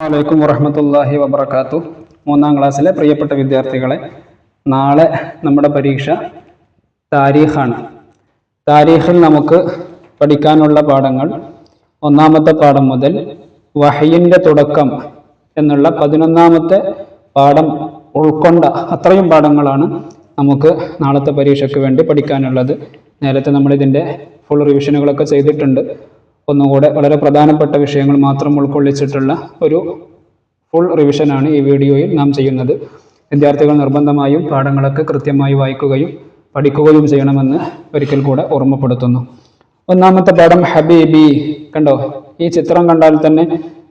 വലൈക്കും വറഹമത്തല്ലാഹി വബർക്കാത്തു മൂന്നാം ക്ലാസ്സിലെ പ്രിയപ്പെട്ട വിദ്യാർത്ഥികളെ നാളെ നമ്മുടെ പരീക്ഷ താരീഖാണ്. താരീഖിൽ നമുക്ക് പഠിക്കാനുള്ള പാഠങ്ങൾ ഒന്നാമത്തെ പാഠം മുതൽ വഹയിന്റെ തുടക്കം എന്നുള്ള പതിനൊന്നാമത്തെ പാഠം ഉൾക്കൊണ്ട അത്രയും പാഠങ്ങളാണ് നമുക്ക് നാളത്തെ പരീക്ഷയ്ക്ക് വേണ്ടി പഠിക്കാനുള്ളത്. നേരത്തെ നമ്മളിതിന്റെ ഫുൾ റിവിഷനുകളൊക്കെ ചെയ്തിട്ടുണ്ട്. ഒന്നുകൂടെ വളരെ പ്രധാനപ്പെട്ട വിഷയങ്ങൾ മാത്രം ഉൾക്കൊള്ളിച്ചിട്ടുള്ള ഒരു ഫുൾ റിവിഷനാണ് ഈ വീഡിയോയിൽ നാം ചെയ്യുന്നത്. വിദ്യാർത്ഥികൾ നിർബന്ധമായും പാഠങ്ങളൊക്കെ കൃത്യമായി വായിക്കുകയും പഠിക്കുകയും ചെയ്യണമെന്ന് ഒരിക്കൽ കൂടെ ഓർമ്മപ്പെടുത്തുന്നു. ഒന്നാമത്തെ പാഠം ഹബീബി. കണ്ടോ? ഈ ചിത്രം കണ്ടാൽ തന്നെ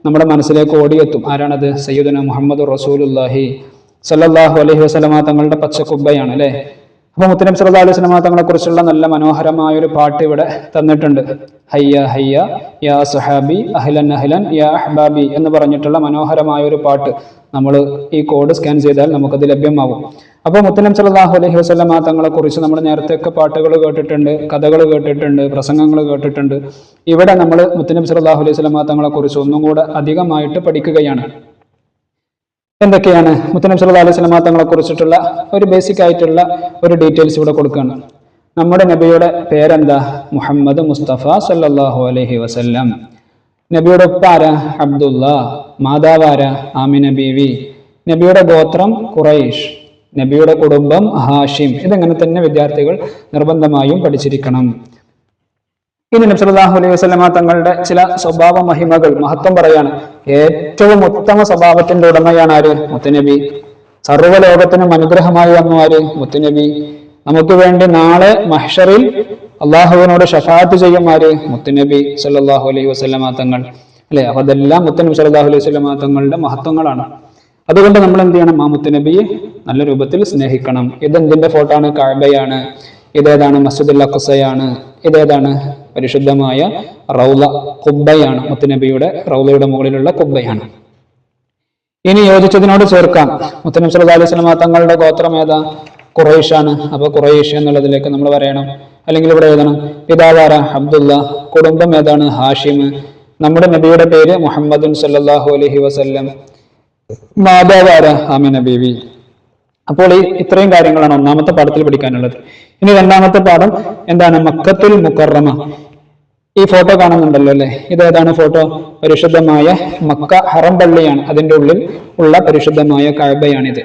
നമ്മുടെ മനസ്സിലേക്ക് ഓടിയെത്തും. ആരാണത്? സയ്യിദന മുഹമ്മദ് റസൂലുല്ലാഹി സല്ലാഹു അലൈഹി വസല്ലമ തങ്ങളുടെ പച്ചക്കുബ്ബയാണ് അല്ലേ? അപ്പൊ മുത്തനബി സല്ലല്ലാഹു അലൈഹി വസല്ലമ തങ്ങളെ കുറിച്ചുള്ള നല്ല മനോഹരമായ ഒരു പാട്ട് ഇവിടെ തന്നിട്ടുണ്ട്. ഹയ്യ ഹയ്യ യാ സുഹാബി അഹ്ലൻ അഹ്ലൻ യാ അഹ്ബാബി എന്ന് പറഞ്ഞിട്ടുള്ള മനോഹരമായ ഒരു പാട്ട് നമ്മൾ ഈ കോഡ് സ്കാൻ ചെയ്താൽ നമുക്കത് ലഭ്യമാകും. അപ്പോൾ മുത്തനബി സല്ലല്ലാഹു അലൈഹി വസല്ലമ തങ്ങളെക്കുറിച്ച് നമ്മൾ നേരത്തെയൊക്കെ പാട്ടുകൾ കേട്ടിട്ടുണ്ട് കഥകൾ കേട്ടിട്ടുണ്ട് പ്രസംഗങ്ങൾ കേട്ടിട്ടുണ്ട്. ഇവിടെ നമ്മൾ മുത്തനബി സല്ലല്ലാഹു അലൈഹി വസല്ലമ തങ്ങളെക്കുറിച്ച് ഒന്നും കൂടെ അധികമായിട്ട് പഠിക്കുകയാണ്. എന്തൊക്കെയാണ്? മുത്തനബി സല്ലല്ലാഹു അലൈഹി വസല്ലമ തങ്ങളെ കുറിച്ചിട്ടുള്ള ഒരു ബേസിക് ആയിട്ടുള്ള ഒരു ഡീറ്റെയിൽസ് ഇവിടെ കൊടുക്കുകയാണ്. നമ്മുടെ നബിയുടെ പേരെന്താ? മുഹമ്മദ് മുസ്തഫ സല്ലാഹു അലഹി വസല്ലം. നബിയുടെ ഉപ്പാര അബ്ദുല്ല മാതാവാര ആമിന ബീവി. നബിയുടെ ഗോത്രം ഖുറൈഷ് നബിയുടെ കുടുംബം ഹാഷിം. ഇതങ്ങനെ തന്നെ വിദ്യാർത്ഥികൾ നിർബന്ധമായും പഠിച്ചിരിക്കണം. ഇനി നബി സല്ലല്ലാഹു അലൈഹി വസല്ലമ തങ്ങളുടെ ചില സ്വഭാവ മഹിമകൾ മഹത്വം പറയാണ്. ഏറ്റവും ഉത്തമ സ്വഭാവത്തിന്റെ ഉടമയാണ് ആര്? മുത്തുനബി. സർവലോകത്തിനും അനുഗ്രഹമായി വന്നു ആര്? മുത്തുനബി. നമുക്ക് വേണ്ടി നാളെ മഹ്ഷറിൽ അള്ളാഹുവിനോട് ഷഫാത്ത് ചെയ്യും ആര്? മുത്തുനബി സല്ലാഹു അലൈഹി വസല്ലമ തങ്ങൾ. അല്ലെ? അപ്പൊ അതെല്ലാം മുത്തനബി സല്ലാഹു അലൈഹി വസല്ലമ തങ്ങളുടെ മഹത്വങ്ങളാണ്. അതുകൊണ്ട് നമ്മൾ എന്ത് ചെയ്യണം? ആ മുത്തുനബിയെ നല്ല രൂപത്തിൽ സ്നേഹിക്കണം. ഇതെന്തിന്റെ ഫോട്ടോ ആണ്? കഅബയാണ് ഇതേതാണ് മസ്ജിദുൽ അഖ്സയാണ് ഇതേതാണ് പരിശുദ്ധമായ റൗല കുബ്ബയാണ്. മുത്തുനബിയുടെ റൗലയുടെ മുകളിലുള്ള കുബ്ബയാണ്. ഇനി യോജിച്ചതിനോട് ചേർക്കാം. മുത്തനബി സല്ലല്ലാഹു അലൈഹി വസല്ലമ തങ്ങളുടെ ഗോത്രം ഏതാ? ഖുറൈഷാണ് അപ്പൊ ഖുറൈഷ് എന്നുള്ളതിലേക്ക് നമ്മൾ പറയണം അല്ലെങ്കിൽ ഇവിടെ ഏതാണ് പിതാവാര അബ്ദുല്ല കുടുംബം ഏതാണ്? ഹാഷിം. നമ്മുടെ നബിയുടെ പേര് മുഹമ്മദുൻ സല്ലല്ലാഹു അലൈഹി വസല്ലം. മാതാവാര ആമിന ബീവി. അപ്പോൾ ഈ ഇത്രയും കാര്യങ്ങളാണ് ഒന്നാമത്തെ പാഠത്തിൽ പഠിക്കാനുള്ളത്. ഇനി രണ്ടാമത്തെ പാഠം എന്താണ്? മക്കത്തുൽ മുക്കറമ ഈ ഫോട്ടോ കാണുന്നുണ്ടല്ലോ അല്ലെ? ഇതേതാണ് ഫോട്ടോ? പരിശുദ്ധമായ മക്ക ഹറം പള്ളിയാണ്. അതിന്റെ ഉള്ളിൽ ഉള്ള പരിശുദ്ധമായ കഴബയാണിത്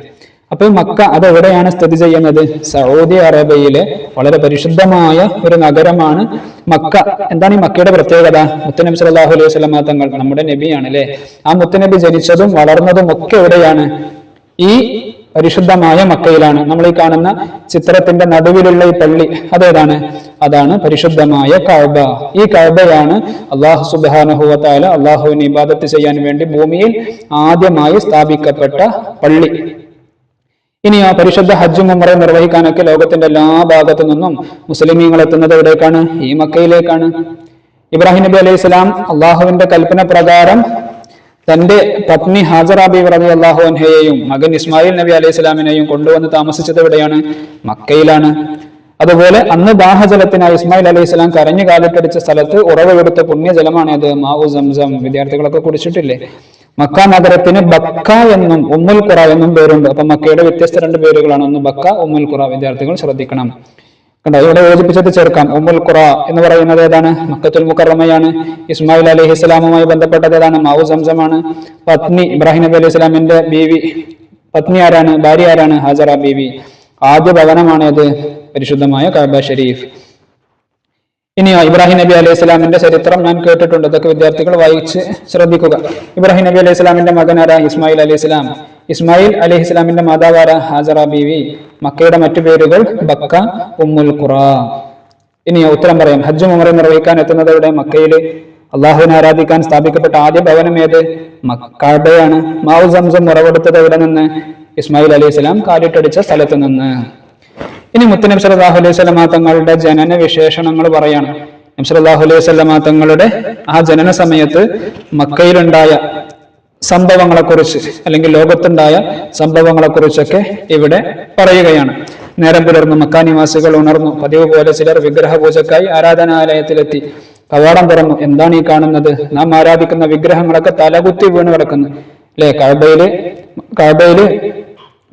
അപ്പൊ മക്ക അത് എവിടെയാണ് സ്ഥിതി ചെയ്യുന്നത്? സൗദി അറേബ്യയിലെ വളരെ പരിശുദ്ധമായ ഒരു നഗരമാണ് മക്ക. എന്താണ് ഈ മക്കയുടെ പ്രത്യേകത? മുത്തനബി സല്ലല്ലാഹു അലൈഹി വസല്ലമ തങ്ങൾ നമ്മുടെ നബിയാണ് അല്ലെ? ആ മുത്തനബി ജനിച്ചതും വളർന്നതും ഒക്കെ എവിടെയാണ്? ഈ പരിശുദ്ധമായ മക്കയിലാണ്. നമ്മൾ ഈ കാണുന്ന ചിത്രത്തിന്റെ നടുവിലുള്ള ഈ പള്ളി അതേതാണ്? അതാണ് പരിശുദ്ധമായ കഅബ. ഈ കഅബയാണ് അള്ളാഹു സുബാനഹുവത്താല അള്ളാഹുവിന് ഇബാദത്ത് ചെയ്യാൻ വേണ്ടി ഭൂമിയിൽ ആദ്യമായി സ്ഥാപിക്കപ്പെട്ട പള്ളി. ഇനി ആ പരിശുദ്ധ ഹജ്ജും മുമ്പറ നിർവഹിക്കാനൊക്കെ ലോകത്തിന്റെ എല്ലാ ഭാഗത്തു നിന്നും മുസ്ലിമീങ്ങൾ എത്തുന്നത് എവിടേക്കാണ്? ഈ മക്കയിലേക്കാണ്. ഇബ്രാഹിം നബി അലൈഹി സ്വലാം അള്ളാഹുവിന്റെ കൽപ്പന പ്രകാരം തന്റെ പത്നി ഹാജറ ബീവി റബി അള്ളാഹു അൻഹയെയും മകൻ ഇസ്മായിൽ നബി അലൈഹി സ്വലാമിനെയും കൊണ്ടുവന്ന് താമസിച്ചത് എവിടെയാണ്? മക്കയിലാണ്. അതുപോലെ അന്ന് ദാഹജലത്തിനായി ഇസ്മായിൽ അലൈഹി സ്വലാം കരഞ്ഞു കാലിട്ടടിച്ച സ്ഥലത്ത് ഉറവെടുത്ത അത്. മാവു സംസം. വിദ്യാർത്ഥികളൊക്കെ കുടിച്ചിട്ടില്ലേ? മക്ക നഗരത്തിന് ബക്ക എന്നും ഉമ്മുൽ ഖുറ എന്നും പേരുണ്ട്. അപ്പൊ മക്കയുടെ വ്യത്യസ്ത രണ്ട് പേരുകളാണ്. ഒന്ന് ബക്ക ഉമ്മുൽ ഖുറ. വിദ്യാർത്ഥികൾ ശ്രദ്ധിക്കണം. കണ്ടോ? ഇവിടെ യോജിപ്പിച്ചത് ചേർക്കാൻ. ഉമ്മുൽ ഖുറ എന്ന് പറയുന്നത് ഏതാണ്? മക്കത്തുൽ മുക്കറമയാണ് ഇസ്മായിൽ അലി ഇസ്ലാമുമായി ബന്ധപ്പെട്ടത് ഏതാണ്? മാവു സംസമാണ്. പത്നി ഇബ്രാഹിം നബി അലൈഹി ഇസ്ലാമിന്റെ ബീവി. പത്നി ആരാണ്? ഭാര്യ ആരാണ്? ഹാജറ ബീവി. ആദ്യ ഭവനമാണ് ഇത് പരിശുദ്ധമായ കഅബ ഷരീഫ്. ഇനി ഇബ്രാഹിം നബി അലൈഹി സ്വലാമിന്റെ ചരിത്രം ഞാൻ കേട്ടിട്ടുണ്ട്. ഇതൊക്കെ വിദ്യാർത്ഥികൾ വായിച്ച് ശ്രദ്ധിക്കുക. ഇബ്രാഹിം നബി അലൈഹി മകൻ ആരാ? ഇസ്മായിൽ അലൈഹി സ്വലാം ഇസ്മായിൽ അലഹി ഇസ്ലാമിന്റെ മാതാവാര ഹാജറ ബീവി മക്കയുടെ മറ്റു പേരുകൾ ബക്ക ഉമ്മുൽ ഖുറ. ഇനി ഉത്തരം പറയാം. ഹജ്ജ് ഉമറ നിർവഹിക്കാൻ എത്തുന്നതോടെ മക്കയിൽ അള്ളാഹുവിനെ ആരാധിക്കാൻ സ്ഥാപിക്കപ്പെട്ട ആദ്യ ഭവനം ഏത്? മക്കാബയാണ്. മാവു സംസം ഉറവെടുത്തത് എവിടെ നിന്ന്? ഇസ്മായിൽ അലൈഹി സ്വലാം കാലിട്ടടിച്ച സ്ഥലത്ത് നിന്ന്. ഇനി മുത്തനബി അള്ളാഹു അലൈഹി സ്വലമാ തങ്ങളുടെ ജനന വിശേഷണങ്ങൾ പറയാണ്. നബി അള്ളാഹു അലൈഹി സ്വലമാ തങ്ങളുടെ ആ ജനന സമയത്ത് മക്കയിലുണ്ടായ സംഭവങ്ങളെ കുറിച്ച് അല്ലെങ്കിൽ ലോകത്തുണ്ടായ സംഭവങ്ങളെ കുറിച്ചൊക്കെ ഇവിടെ പറയുകയാണ്. നേരം പുലർന്നു മക്കാ നിവാസികൾ ഉണർന്നു. പതിവ് പോലെ ചിലർ വിഗ്രഹ പൂജക്കായി ആരാധനാലയത്തിലെത്തി. കവാടം തുറന്നു. എന്താണ് ഈ കാണുന്നത്? നാം ആരാധിക്കുന്ന വിഗ്രഹങ്ങളൊക്കെ തലകുത്തി വീണ് കിടക്കുന്നു. അല്ലെ കഴബയിൽ കഴബയിൽ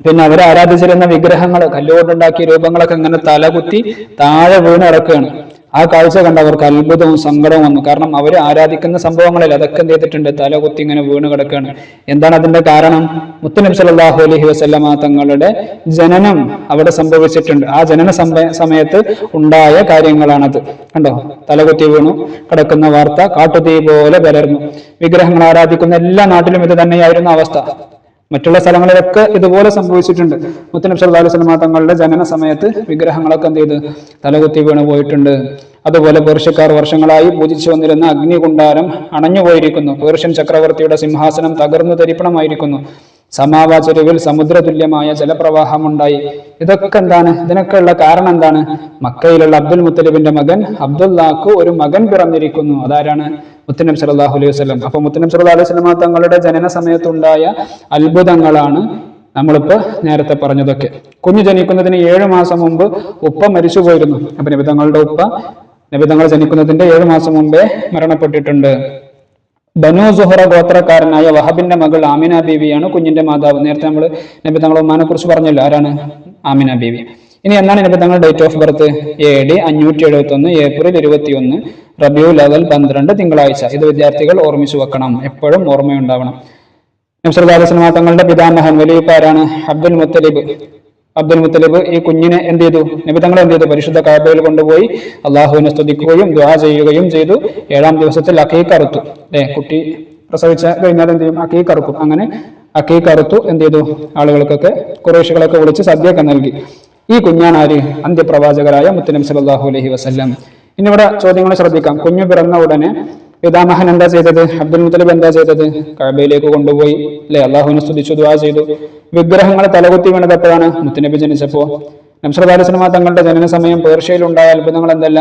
പിന്നെ അവർ ആരാധിച്ചിരുന്ന വിഗ്രഹങ്ങൾ കല്ലുകൊണ്ടുണ്ടാക്കിയ രൂപങ്ങളൊക്കെ ഇങ്ങനെ തലകുത്തി താഴെ വീണ് കിടക്കുകയാണ്. ആ കാഴ്ച കണ്ട അവർക്ക് അത്ഭുതവും സങ്കടവും വന്നു. കാരണം അവർ ആരാധിക്കുന്ന സംഭവങ്ങളിൽ അതൊക്കെ എന്ത് ചെയ്തിട്ടുണ്ട്? തലകുത്തി ഇങ്ങനെ വീണ് കിടക്കുകയാണ്. എന്താണ് അതിന്റെ കാരണം? മുത്തനബി സല്ലല്ലാഹു അലഹി വസല്ലമ തങ്ങളുടെ ജനനം അവിടെ സംഭവിച്ചിട്ടുണ്ട്. ആ ജനന സമയത്ത് ഉണ്ടായ കാര്യങ്ങളാണത്. കണ്ടോ? തലകുത്തി വീണു കിടക്കുന്ന വാർത്ത കാട്ടുതീ പോലെ പലർന്നു വിഗ്രഹങ്ങൾ ആരാധിക്കുന്ന എല്ലാ നാട്ടിലും ഇത് തന്നെയായിരുന്നു അവസ്ഥ. മറ്റുള്ള സ്ഥലങ്ങളിലൊക്കെ ഇതുപോലെ സംഭവിച്ചിട്ടുണ്ട്. മുത്തനബ് സല്ലാഹു വസല്ലമ തങ്ങളുടെ ജനന സമയത്ത് വിഗ്രഹങ്ങളൊക്കെ എന്ത് ചെയ്ത് തലകുത്തി വീണ് പോയിട്ടുണ്ട്. അതുപോലെ പേർഷ്യക്കാർ വർഷങ്ങളായി പൂജിച്ചു വന്നിരുന്ന അഗ്നികുണ്ടാരം അണഞ്ഞുപോയിരിക്കുന്നു. പേർഷ്യൻ ചക്രവർത്തിയുടെ സിംഹാസനം തകർന്നു തരിപ്പണമായിരിക്കുന്നു. സമാവാചരുവിൽ സമുദ്രതുല്യമായ ജലപ്രവാഹമുണ്ടായി. ഇതൊക്കെ എന്താണ്? ഇതിനൊക്കെയുള്ള കാരണം എന്താണ്? മക്കയിലുള്ള അബ്ദുൽ മുത്തലിബിന്റെ മകൻ അബ്ദുല്ലാക്ക് ഒരു മകൻ പിറന്നിരിക്കുന്നു. അതാരാണ്? മുത്തനബ് സലാഹു അലൈഹി വസ്ലം അപ്പൊ മുത്തനബ് സല അലൈഹി വസല്ലമ തങ്ങളുടെ ജനന സമയത്തുണ്ടായ അത്ഭുതങ്ങളാണ് നമ്മളിപ്പോ നേരത്തെ പറഞ്ഞതൊക്കെ. കുഞ്ഞു ജനിക്കുന്നതിന് ഏഴ് മാസം മുമ്പ് ഉപ്പ മരിച്ചു പോയിരുന്നു അപ്പൊ നബിതങ്ങളുടെ ഉപ്പ നബിതങ്ങൾ ജനിക്കുന്നതിന്റെ ഏഴ് മാസം മുമ്പേ മരണപ്പെട്ടിട്ടുണ്ട്. ബനു സുഹറ ഗോത്രക്കാരനായ വഹബിന്റെ മകൾ ആമിന ബീവിയാണ് കുഞ്ഞിന്റെ മാതാവ്. നേരത്തെ നമ്മൾ നബി തങ്ങൾ ഉമ്മാനെ കുറിച്ച് പറഞ്ഞല്ലോ. ആരാണ് ആമിന ബീവി? ഇനി എന്നാണ് നബി തങ്ങൾ date of birth A D അഞ്ഞൂറ്റി എഴുപത്തി ഒന്ന് ഏപ്രിൽ ഇരുപത്തി ഒന്ന് റബിയു ലെവൽ പന്ത്രണ്ട് തിങ്കളാഴ്ച. ഇത് വിദ്യാർത്ഥികൾ ഓർമ്മിച്ചു വെക്കണം. എപ്പോഴും ഓർമ്മയുണ്ടാവണം. നബ്സല്ലാസ്ലമ തങ്ങളുടെ പിതാമഹൻ വലിയ വലിയപ്പാരാണ് അബ്ദുൽ മുത്തലിബ്. അബ്ദുൽ മുത്തലിബ് ഈ കുഞ്ഞിനെ എന്ത് ചെയ്തു? നബി തങ്ങൾ എന്ത് ചെയ്തു? പരിശുദ്ധ കാബയിൽ കൊണ്ടുപോയി അള്ളാഹുവിനെ സ്തുതിക്കുകയും ദ്വാ ചെയ്യുകയും ചെയ്തു. ഏഴാം ദിവസത്തിൽ അക്കീക്ക് അറുത്തു. അല്ലെ കുട്ടി പ്രസവിച്ച കഴിഞ്ഞാൽ എന്ത് ചെയ്യും? അക്കീക്ക് അറുക്കും. അങ്ങനെ അക്കീക്ക് അറുത്തു എന്ത് ചെയ്തു? ആളുകൾക്കൊക്കെ കുറേശികളൊക്കെ വിളിച്ച് സദ്യയൊക്കെ നൽകി. ഈ കുഞ്ഞാണ് ആര്? അന്ത്യപ്രവാചകരായ മുത്തനബി സല്ലല്ലാഹു അലഹി വസല്ലം. ഇവിടെ ചോദ്യങ്ങൾ ശ്രദ്ധിക്കാം. കുഞ്ഞു പിറന്ന ഉടനെ പിതാമഹൻ എന്താ ചെയ്തത്? അബ്ദുൽ മുത്തലിബ് എന്താ ചെയ്തത്? കഅബയിലേക്ക് കൊണ്ടുപോയി അല്ലെ? അള്ളാഹുവിനെ സ്തുതിച്ചു ദുആ ചെയ്തു. വിഗ്രഹങ്ങൾ തലകുത്തി വീണത് എപ്പോഴാണ് മുത്തനബി ജനിച്ചപ്പോ നംസർദാലിസ്ലമ തങ്ങളുടെ ജനന സമയം പേർഷ്യയിൽ ഉണ്ടായ അത്ഭുതങ്ങൾ എന്തല്ല?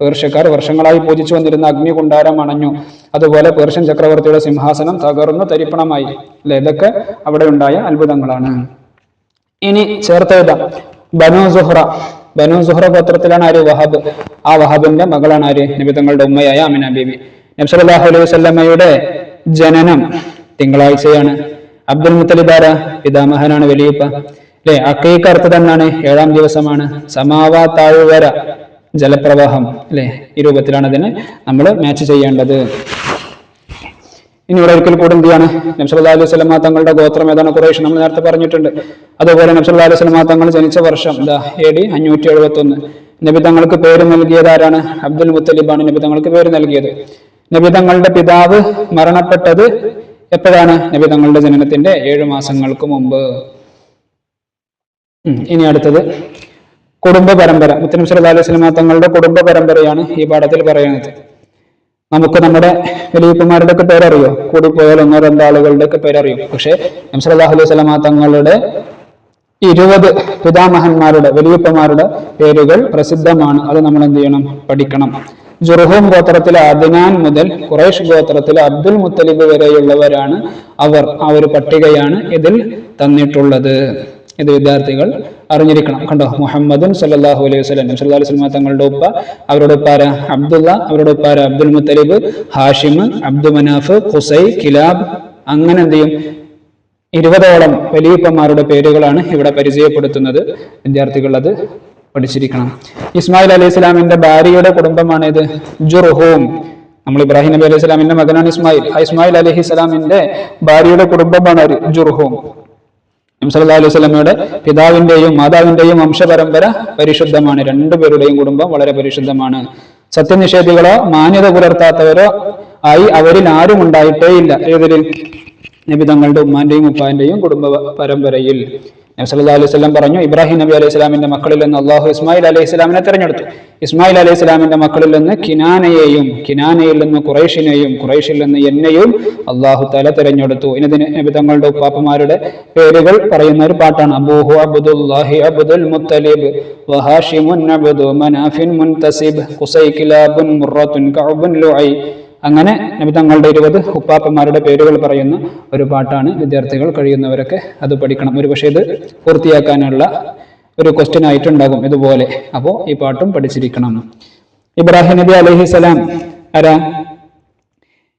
പേർഷ്യക്കാർ വർഷങ്ങളായി പൂജിച്ചു വന്നിരുന്ന അഗ്നി കുണ്ടാരം അണഞ്ഞു. അതുപോലെ പേർഷ്യൻ ചക്രവർത്തിയുടെ സിംഹാസനം തകർന്നു തരിപ്പണമായി. അല്ലെ? ഇതൊക്കെ അവിടെ ഉണ്ടായ അത്ഭുതങ്ങളാണ്. ഇനി ചേർത്തെഴുതാം ബനു സുഹ്റ. ബനു സുഹ്റ ഗോത്രത്തിലാണ് ആര്? വഹാബ്. ആ വഹാബിന്റെ മകളാണ് ആര്? നിബിതങ്ങളുടെ ഉമ്മയായ അമിന ബീബി നബ്സലാഹു അലൈഹി വസ്ലമ്മയുടെ ജനനം തിങ്കളാഴ്ചയാണ്. അബ്ദുൽ മുത്തലിബാര പിതാമഹനാണ് വലിയപ്പ. അല്ലെ അക്കൈക്ക് അർത്ഥം ഏഴാം ദിവസമാണ്. സമാവാ താഴ്വര ജലപ്രവാഹം. അല്ലെ ഈ രൂപത്തിലാണ് അതിന് നമ്മൾ മാച്ച് ചെയ്യേണ്ടത്. ഇനി ഇവിടെ ഒരിക്കൽ കൂടെ എന്തിയാണ് നബ്സല്ലാ അലൈഹി സ്വലമ തങ്ങളുടെ ഗോത്രം ഏതാണ്? കുറേഷ് നമ്മൾ നേരത്തെ പറഞ്ഞിട്ടുണ്ട്. അതുപോലെ നബ്സല്ലാ അലൈഹി സ്വലമ തങ്ങൾ ജനിച്ച വർഷം ദാ എ ഡി അഞ്ഞൂറ്റി എഴുപത്തി ഒന്ന് നബി തങ്ങൾക്ക് പേര് നൽകിയത് ആരാണ്? അബ്ദുൽ മുത്തലിബാണ് നബി തങ്ങൾക്ക് പേര് നൽകിയത്. നബി തങ്ങളുടെ പിതാവ് മരണപ്പെട്ടത് എപ്പോഴാണ്? നബി തങ്ങളുടെ ജനനത്തിന്റെ ഏഴു മാസങ്ങൾക്ക് മുമ്പ്. ഇനി അടുത്തത്. കുടുംബ പരമ്പര. മുത്തനും സല്ലല്ലാഹു അലൈഹി തങ്ങളുടെ കുടുംബ പരമ്പരയാണ് ഈ പാഠത്തിൽ പറയുന്നത്. നമുക്ക് നമ്മുടെ വലിയപ്പന്മാരുടെ ഒക്കെ പേരറിയോ? കൂടിപ്പോയാൽ ഒന്നോ രണ്ടോ ആളുകളുടെ ഒക്കെ പേരറിയും. പക്ഷേ നംസലാഹു അലൈഹി തങ്ങളുടെ ഇരുപത് പിതാമഹന്മാരുടെ വലിയപ്പന്മാരുടെ പേരുകൾ പ്രസിദ്ധമാണ്. അത് നമ്മൾ എന്ത് ചെയ്യണം? പഠിക്കണം. ജുർഹൂം ഗോത്രത്തിലെ അദ്നാൻ മുതൽ ഖുറൈഷ് ഗോത്രത്തിലെ അബ്ദുൽ മുത്തലിബ് വരെയുള്ളവരാണ് അവർ ആ ഒരു പട്ടികയാണ് ഇതിൽ തന്നിട്ടുള്ളത്. ഇത് വിദ്യാർത്ഥികൾ അറിഞ്ഞിരിക്കണം. കണ്ടോ? മുഹമ്മദും സല്ലാഹു അലൈഹി വസ്ലം സല്ലല്ലാഹു അലൈഹി സ്വലമ തങ്ങളുടെ ഉപ്പ അവരുടെ ഉപ്പാര അബ്ദുള്ള അവരുടെ ഉപ്പാര Abdul Muttalib Hashim Abdu Manaf Qusai Kilab അങ്ങനെ എന്ത് ചെയ്യും? ഇരുപതോളം വലിയപ്പന്മാരുടെ പേരുകളാണ് ഇവിടെ പരിചയപ്പെടുത്തുന്നത്. വിദ്യാർത്ഥികൾ അത് പഠിച്ചിരിക്കണം. ഇസ്മായിൽ അലൈഹി ഇസ്ലാമിന്റെ ഭാര്യയുടെ കുടുംബമാണ് ഇത് ജുർഹൂം. നമ്മൾ ഇബ്രാഹിം നബി അലൈഹി സ്വലാമിന്റെ മകനാണ് ഇസ്മായിൽ. ആ ഇസ്മായിൽ അലൈഹി സ്വലാമിന്റെ ഭാര്യയുടെ കുടുംബമാണ്? ജുർഹൂം. നബി അലൈഹി സ്വലമയുടെ പിതാവിന്റെയും മാതാവിന്റെയും വംശപരമ്പര പരിശുദ്ധമാണ്. രണ്ടുപേരുടെയും കുടുംബം വളരെ പരിശുദ്ധമാണ്. സത്യനിഷേധികളോ മാന്യത പുലർത്താത്തവരോ ആയി അവരിൽ ആരും ഉണ്ടായിട്ടേ ഇല്ല ഏതിൽ നബി തങ്ങളുടെ ഉമ്മാന്റെയും ഉപ്പാന്റെയും കുടുംബ പരമ്പരയിൽ. നബി സല്ലല്ലാഹു അലൈഹി വസല്ലം പറഞ്ഞു ഇബ്രാഹിം നബി അലൈഹി സ്വലാമിന്റെ മക്കളിൽ നിന്ന് അള്ളാഹു ഇസ്മായിൽ അലൈഹി സ്വലാമിനെ തെരഞ്ഞെടുത്തു. ഇസ്മായിൽ അലൈഹി സ്വലാമിന്റെ മക്കളിൽ നിന്ന് കിനാനയെയും കിനാനയിൽ നിന്ന് ഖുറൈഷിനെയും ഖുറൈഷിൽ നിന്ന് എന്നെയും അള്ളാഹു തല തെരഞ്ഞെടുത്തു. ഇനി നബി തങ്ങളുടെ ഉപ്പാപ്പമാരുടെ പേരുകൾ പറയുന്ന ഒരു പാട്ടാണ്. അബൂഹു അബ്ദുല്ലാഹി അബ്ദുൽ മുത്തലിബ് വഹാഷിമുൻ അബ്ദു മനാഫിൻ മുൻതസിബ് ഖുസൈ കിലാബുൻ മുറത്തുൻ കഅബുൻ ലുഐ അങ്ങനെ നബി തങ്ങളുടെ ഇരുപത് ഉപ്പാപ്പന്മാരുടെ പേരുകൾ പറയുന്ന ഒരു പാട്ടാണ് വിദ്യാർത്ഥികൾ കഴിയുന്നവരൊക്കെ അത് പഠിക്കണം. ഒരു പക്ഷേ ഇത് പൂർത്തിയാക്കാനുള്ള ഒരു ക്വസ്റ്റ്യൻ ആയിട്ടുണ്ടാകും ഇതുപോലെ. അപ്പോൾ ഈ പാട്ടും പഠിച്ചിരിക്കണം. ഇബ്രാഹിം നബി അലൈഹി സ്വലാം ആരാ?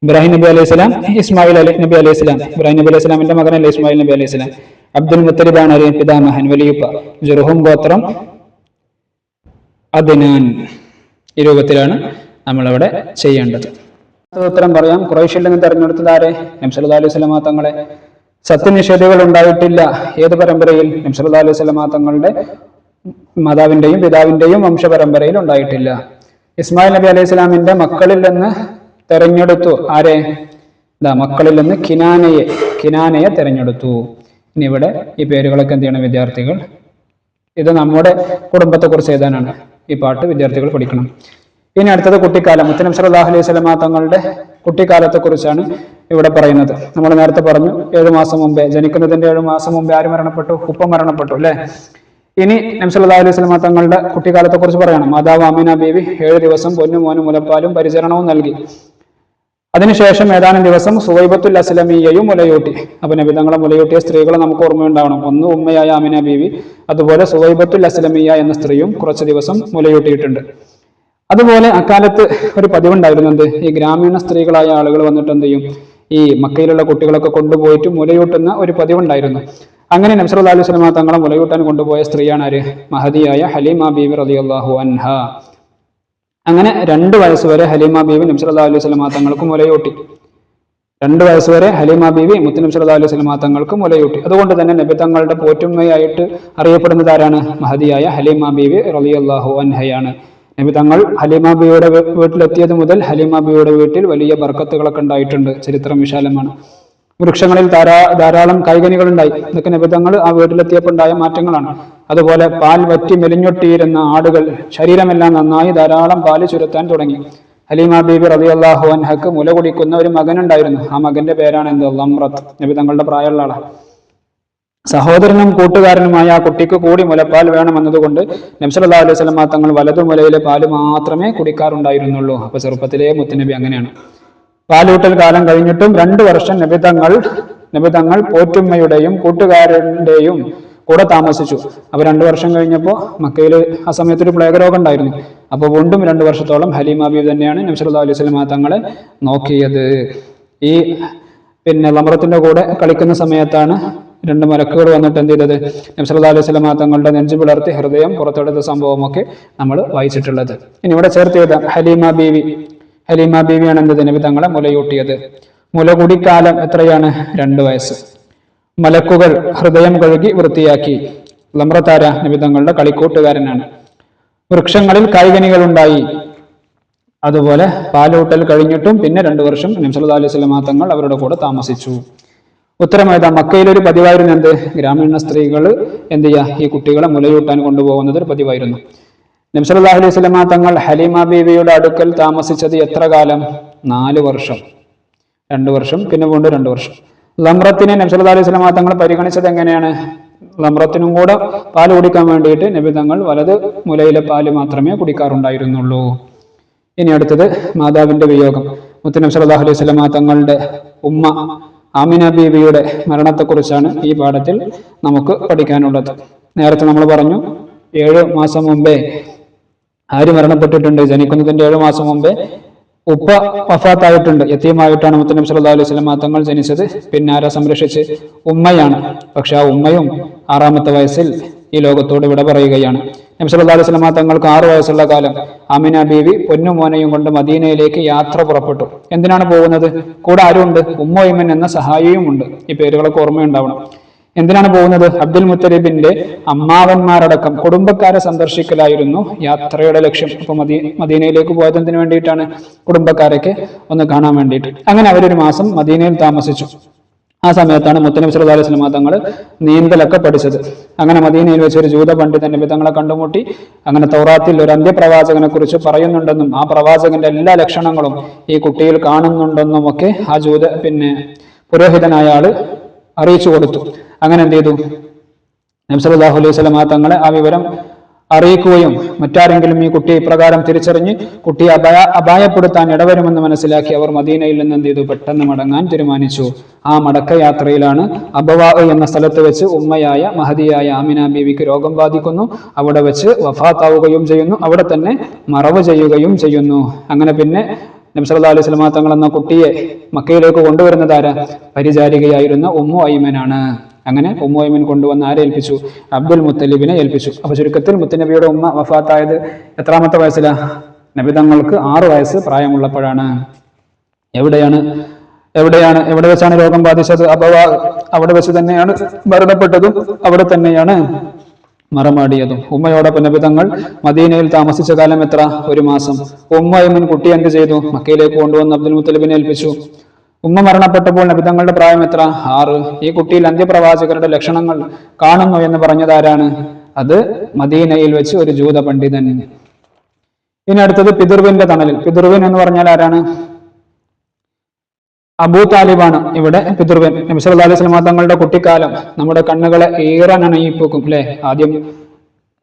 ഇബ്രാഹിം നബി അലൈഹി സ്വലാം ഇസ്മായിൽ അലി നബി അലൈഹി സ്വലാം. ഇബ്രാഹിം നബി അലൈഹി സ്വലാമിന്റെ മകനല്ലേ ഇസ്മായിൽ നബി അലൈഹി സ്വലാം? അബ്ദുൽ മുത്തലിബാണ് അലി പിതാമഹൻ വലിയുപ്പ. ജുർഹും ഗോത്രം അദിനാൻ ഈ രൂപത്തിലാണ് നമ്മളവിടെ ചെയ്യേണ്ടത്. ഉത്തരം പറയാം. കുറേശ്യയിൽ നിന്ന് തെരഞ്ഞെടുത്തത് ആരെ? നംസല്ലാ അലൈഹി സ്വലമാ തങ്ങളെ. സത്യനിഷേധികൾ ഉണ്ടായിട്ടില്ല. ഏത് പരമ്പരയിൽ? നംസല്ലാ അലൈഹി സ്വലമാ തങ്ങളുടെ മാതാവിന്റെയും പിതാവിന്റെയും വംശപരമ്പരയിൽ ഉണ്ടായിട്ടില്ല. ഇസ്മായിൽ നബി അലൈഹി സ്വലാമിന്റെ മക്കളിൽ നിന്ന് തെരഞ്ഞെടുത്തു. ആരെ? ഇതാ മക്കളിൽ നിന്ന് കിനാനയെ കിനാനയെ തെരഞ്ഞെടുത്തു. ഇനി ഇവിടെ ഈ പേരുകളൊക്കെ എന്ത് ചെയ്യണം വിദ്യാർത്ഥികൾ? ഇത് നമ്മുടെ കുടുംബത്തെക്കുറിച്ച് എഴുതാനാണ്. ഈ പാട്ട് വിദ്യാർത്ഥികൾ പഠിക്കണം. ഇനി അടുത്തത് കുട്ടിക്കാലം. മുത്തനം സലാഹു അലൈഹി സ്വലമ തങ്ങളുടെ കുട്ടിക്കാലത്തെ കുറിച്ചാണ് ഇവിടെ പറയുന്നത്. നമ്മൾ നേരത്തെ പറഞ്ഞു ഏഴു മാസം മുമ്പേ ജനിക്കുന്നതിന്റെ ഏഴു മാസം മുമ്പേ ആര് മരണപ്പെട്ടു? ഉപ്പ മരണപ്പെട്ടു അല്ലെ? ഇനി നബ്സല്ലാ അലൈഹി സ്വലമ തങ്ങളുടെ കുട്ടിക്കാലത്തെ കുറിച്ച് പറയണം. മാതാവ് അമീന ബീവി ഏഴ് ദിവസം പൊന്നും മോനും മുലപ്പാലും പരിചരണവും നൽകി. അതിനുശേഷം ഏതാനും ദിവസം സുവൈബത്തുൽ അസ്ലമിയയും മുലയൂട്ടി. അപ്പൊ നബിതങ്ങളെ മുലയൂട്ടിയ സ്ത്രീകളെ നമുക്ക് ഓർമ്മയുണ്ടാവണം. ഒന്ന് ഉമ്മയായ അമിന ബീവി അതുപോലെ സുവൈബത്തുൽ അസ്ലമിയ എന്ന സ്ത്രീയും കുറച്ച് ദിവസം മുലയൂട്ടിയിട്ടുണ്ട്. അതുപോലെ അക്കാലത്ത് ഒരു പതിവുണ്ടായിരുന്നു എന്ത്? ഈ ഗ്രാമീണ സ്ത്രീകളായ ആളുകൾ വന്നിട്ട് എന്ത് ചെയ്യും? ഈ മക്കയിലുള്ള കുട്ടികളൊക്കെ കൊണ്ടുപോയിട്ട് മുലയൂട്ടുന്ന ഒരു പതിവുണ്ടായിരുന്നു. അങ്ങനെ നബ്സർ അലൈഹി സ്വലമ തങ്ങളെ മുലയൂട്ടാൻ കൊണ്ടുപോയ സ്ത്രീയാണ് ആര്? മഹദിയായ ഹലീമ ബീബി അള്ളാഹു അൻഹ. അങ്ങനെ രണ്ട് വയസ്സ് വരെ ഹലീമ ബീവി നബ്സർ അലൈഹി സ്വലമ തങ്ങൾക്ക് മുലയൂട്ടി. രണ്ട് വയസ്സ് വരെ ഹലീമ ബീവി മുത്തു സല്ലല്ലാഹു അലൈഹി സ്വലമ തങ്ങൾക്ക് മുലയൂട്ടി. അതുകൊണ്ട് തന്നെ നബി തങ്ങളുടെ പോറ്റുമ്മയായിട്ട് അറിയപ്പെടുന്നത് ആരാണ്? മഹദിയായ ഹലീമ ബീവി റളിയല്ലാഹു അൻഹയാണ്. നബി തങ്ങൾ ഹലീമ ബിയുടെ വീട്ടിലെത്തിയത് മുതൽ ഹലീമ ബിയുടെ വീട്ടിൽ വലിയ ബർക്കത്തുകളൊക്കെ ഉണ്ടായിട്ടുണ്ട് ചരിത്രം വിശാലമാണ്. വൃക്ഷങ്ങളിൽ ധാരാ ധാരാളം കായ്കനികൾ ഉണ്ടായി ഇതൊക്കെ നബിതങ്ങൾ ആ വീട്ടിലെത്തിയപ്പോൾ ഉണ്ടായ മാറ്റങ്ങളാണ്. അതുപോലെ പാൽ വറ്റി മെലിഞ്ഞൊട്ടിയിരുന്ന ആടുകൾ ശരീരമെല്ലാം നന്നായി ധാരാളം പാൽ ചുരത്താൻ തുടങ്ങി. ഹലീമ ബീബി റബി അള്ളാഹു അൻഹക്ക് മുല കുടിക്കുന്ന ഒരു മകനുണ്ടായിരുന്നു. ആ മകന്റെ പേരാണ് എന്ത്? ലംറത്ത് നബി തങ്ങളുടെ പ്രായമുള്ള ആളാണ്. സഹോദരനും കൂട്ടുകാരനുമായ ആ കുട്ടിക്ക് കൂടി മുലപ്പാൽ വേണമെന്നതുകൊണ്ട് നബ്സല്ലാ അലൈഹി സ്വലമ തങ്ങൾ വലതു മുലയിലെ പാൽ മാത്രമേ കുടിക്കാറുണ്ടായിരുന്നുള്ളൂ. അപ്പൊ ചെറുപ്പത്തിലെ മുത്തുനബി അങ്ങനെയാണ്. പാലൂട്ടൽ കാലം കഴിഞ്ഞിട്ടും രണ്ടു വർഷം നബിതങ്ങൾ നബിതങ്ങൾ പോറ്റുമ്മയുടെയും കൂട്ടുകാരന്റെയും കൂടെ താമസിച്ചു. അപ്പൊ രണ്ടു വർഷം കഴിഞ്ഞപ്പോൾ മക്കയിൽ ആ സമയത്തൊരു പ്ലേഗ് രോഗം ഉണ്ടായിരുന്നു. അപ്പോൾ വീണ്ടും രണ്ടു വർഷത്തോളം ഹലീമ ബീബി തന്നെയാണ് നബ്സല്ലാ അലൈഹി സ്വലമ തങ്ങളെ നോക്കിയത്. ഈ പിന്നെ ലമറത്തിന്റെ കൂടെ കളിക്കുന്ന സമയത്താണ് രണ്ട് മലക്കുകൾ വന്നിട്ട് എന്ത് ചെയ്തത്? നബ്സല്ലാ അലൈഹി സ്വലമ തങ്ങളുടെ നെഞ്ചു പിളർത്തി ഹൃദയം പുറത്തെടുത്ത സംഭവമൊക്കെ നമ്മൾ വായിച്ചിട്ടുള്ളത്. ഇനി ഇവിടെ ചേർത്ത് എഴുതാം. ഹലീമ ബീവി. ഹലീമ ബീവിയാണ് എന്ത് നബി തങ്ങളെ മുലയൂട്ടിയത്. മുലകുടിക്കാലം എത്രയാണ്? രണ്ട് വയസ്സ്. മലക്കുകൾ ഹൃദയം കഴുകി വൃത്തിയാക്കി. ലമ്രതാര നബി തങ്ങളുടെ കളിക്കൂട്ടുകാരനാണ്. വൃക്ഷങ്ങളിൽ കായികനികൾ ഉണ്ടായി അതുപോലെ പാലൂട്ടൽ കഴിഞ്ഞിട്ടും പിന്നെ രണ്ടു വർഷം നബ്സല്ലാ അലൈഹി സ്വലമ തങ്ങൾ അവരുടെ കൂടെ താമസിച്ചു. ഉത്തരം ഏതാ മക്കയിലൊരു പതിവായിരുന്നു എന്ത്? ഗ്രാമീണ സ്ത്രീകൾ എന്ത് ചെയ്യുക ഈ കുട്ടികളെ മുലയൂട്ടാൻ കൊണ്ടുപോകുന്നത് ഒരു പതിവായിരുന്നു. നബ്സല്ലാഹു അലൈഹി സ്വലമ തങ്ങൾ ഹലീമ ബീവിയുടെ അടുക്കൽ താമസിച്ചത് എത്ര കാലം? നാല് വർഷം. രണ്ട് വർഷം പിന്നെ വീണ്ടും രണ്ട് വർഷം. ലമ്രത്തിനെ നബ്സല്ലാ അലൈഹി സ്വലമ തങ്ങൾ പരിഗണിച്ചത് എങ്ങനെയാണ്? ലമ്രത്തിനും കൂടെ പാൽ കുടിക്കാൻ വേണ്ടിയിട്ട് നബി തങ്ങൾ വലത് മുലയിലെ പാൽ മാത്രമേ കുടിക്കാറുണ്ടായിരുന്നുള്ളൂ. ഇനി അടുത്തത് മാതാവിന്റെ വിയോഗം. മുത്തു സല്ലല്ലാഹു അലൈഹി വസല്ലമ തങ്ങളുടെ ഉമ്മ ആമിന ബീവിയുടെ മരണത്തെക്കുറിച്ചാണ് ഈ പാഠത്തിൽ നമുക്ക് പഠിക്കാനുള്ളത്. നേരത്തെ നമ്മൾ പറഞ്ഞു ഏഴ് മാസം മുമ്പേ ആര് മരണപ്പെട്ടിട്ടുണ്ട്? ജനിക്കുന്നതിന്റെ ഏഴു മാസം മുമ്പേ ഉപ്പ വഫാത്തായിട്ടുണ്ട്. യത്തീമായിട്ടാണ് മുത്തനബി സല്ലല്ലാഹു അലൈഹി വസല്ലം തങ്ങൾ ജനിച്ചത്. പിന്നെ ആരെ സംരക്ഷിച്ച്? ഉമ്മയാണ്. പക്ഷെ ആ ഉമ്മയും ആറാമത്തെ വയസ്സിൽ ഈ ലോകത്തോട് വിട പറയുകയാണ്. നബി സല്ലല്ലാഹു അലൈഹി വസല്ലമ തങ്ങൾക്ക് ആറു വയസ്സുള്ള കാലം അമിന ബീവി പൊന്നുമോനെയും കൊണ്ട് മദീനയിലേക്ക് യാത്ര പുറപ്പെട്ടു. എന്തിനാണ് പോകുന്നത്? കൂടെ ആരുമുണ്ട്? ഉമ്മോയിമൻ എന്ന സഹായിയും ഉണ്ട് ഈ പേരുകളൊക്കെ ഓർമ്മയുണ്ടാവണം. എന്തിനാണ് പോകുന്നത്? അബ്ദുൽ മുത്തലിബിന്റെ അമ്മാവന്മാരടക്കം കുടുംബക്കാരെ സന്ദർശിക്കലായിരുന്നു യാത്രയുടെ ലക്ഷ്യം. അപ്പൊ മദീ മദീനയിലേക്ക് പോയത് എന്തിനു വേണ്ടിയിട്ടാണ്? കുടുംബക്കാരൊക്കെ ഒന്ന് കാണാൻ വേണ്ടിയിട്ട്. അങ്ങനെ അവരൊരു മാസം മദീനയിൽ താമസിച്ചു. ആ സമയത്താണ് മുത്തനബി സല്ലല്ലാഹു അലൈഹി വസല്ലം തങ്ങൾ നീന്തലൊക്കെ പഠിച്ചത്. അങ്ങനെ മദീനയിൽ വെച്ച് ഒരു ജൂത പണ്ഡിതൻ നബി തങ്ങളെ കണ്ടുമുട്ടി. അങ്ങനെ തൗറാത്തിൽ ഒരു അന്ത്യപ്രവാചകനെ കുറിച്ച് പറയുന്നുണ്ടെന്നും ആ പ്രവാചകന്റെ എല്ലാ ലക്ഷണങ്ങളും ഈ കുട്ടിയിൽ കാണുന്നുണ്ടെന്നും ഒക്കെ ആ ജൂത പിന്നെ പുരോഹിതനായ ആൾ അറിയിച്ചു കൊടുത്തു. അങ്ങനെ എന്ത് ചെയ്തു? നബി സല്ലല്ലാഹു അലൈഹി വസല്ലം തങ്ങളെ ആ വിവരം അറിയിക്കുകയും മറ്റാരെങ്കിലും ഈ കുട്ടിയെ ഇപ്രകാരം തിരിച്ചറിഞ്ഞ് കുട്ടിയെ അപായ അപായപ്പെടുത്താൻ ഇടവരുമെന്ന് മനസ്സിലാക്കി അവർ മദീനയിൽ നിന്ന് എന്ത് ചെയ്തു? പെട്ടെന്ന് മടങ്ങാൻ തീരുമാനിച്ചു. ആ മടക്കയാത്രയിലാണ് അബവാ എന്ന സ്ഥലത്ത് വെച്ച് ഉമ്മയായ മഹതിയായ ആമിന ബീവിക്ക് രോഗം ബാധിക്കുന്നു. അവിടെ വെച്ച് വഫാത്താവുകയും ചെയ്യുന്നു. അവിടെ തന്നെ മറവ് ചെയ്യുകയും ചെയ്യുന്നു. അങ്ങനെ പിന്നെ നബ്സല്ലാ അലൈഹി സ്വലമാ തങ്ങൾ എന്ന കുട്ടിയെ മക്കയിലേക്ക് കൊണ്ടുവരുന്നതാരാ പരിചാരികയായിരുന്ന ഉമ്മു ഐമനാണ് അങ്ങനെ ഉമ്മു ഐമൻ കൊണ്ടുവന്ന് ആരെ ഏൽപ്പിച്ചു? അബ്ദുൽ മുത്തലിബിനെ ഏൽപ്പിച്ചു. അപ്പൊ ചുരുക്കത്തിൽ മുത്തനബിയുടെ ഉമ്മ വഫാത്തായത് എത്രാമത്തെ വയസ്സിലാ? നബി തങ്ങൾക്ക് ആറു വയസ്സ് പ്രായമുള്ളപ്പോഴാണ്. എവിടെയാണ്? എവിടെയാണ്? എവിടെ വെച്ചാണ് രോഗം ബാധിച്ചത്? അഥവാ അവിടെ വെച്ച് തന്നെയാണ് മരണപ്പെട്ടതും അവിടെ തന്നെയാണ് മറമാടിയതും. ഉമ്മയോടൊപ്പം നബിതങ്ങൾ മദീനയിൽ താമസിച്ച കാലം എത്ര? ഒരു മാസം. ഉമ്മ എമ്മൻ കുട്ടി എന്ത് ചെയ്തു? മക്കയിലേക്ക് കൊണ്ടുവന്ന് അബ്ദുൽ മുത്തലിബിനെ ഏൽപ്പിച്ചു. ഉമ്മ മരണപ്പെട്ടപ്പോൾ നബിതങ്ങളുടെ പ്രായം എത്ര? ആറ്. ഈ കുട്ടിയിൽ അന്ത്യപ്രവാചകരുടെ ലക്ഷണങ്ങൾ കാണുന്നു എന്ന് പറഞ്ഞതാരാണ്? അത് മദീനയിൽ വെച്ച് ഒരു ജൂത പണ്ഡിതൻ. ഇനി അടുത്തത് പിതൃവിന്റെ തണലിൽ. പിതൃവിൻ എന്ന് പറഞ്ഞാൽ ആരാണ്? അബൂ താലിബാണ്. ഇവിടെ പിതൃവൻ. നബിസ് അലൈഹി സ്വലമാ തങ്ങളുടെ കുട്ടിക്കാലം നമ്മുടെ കണ്ണുകളെ ഏറെ നനയിപ്പിക്കും അല്ലെ? ആദ്യം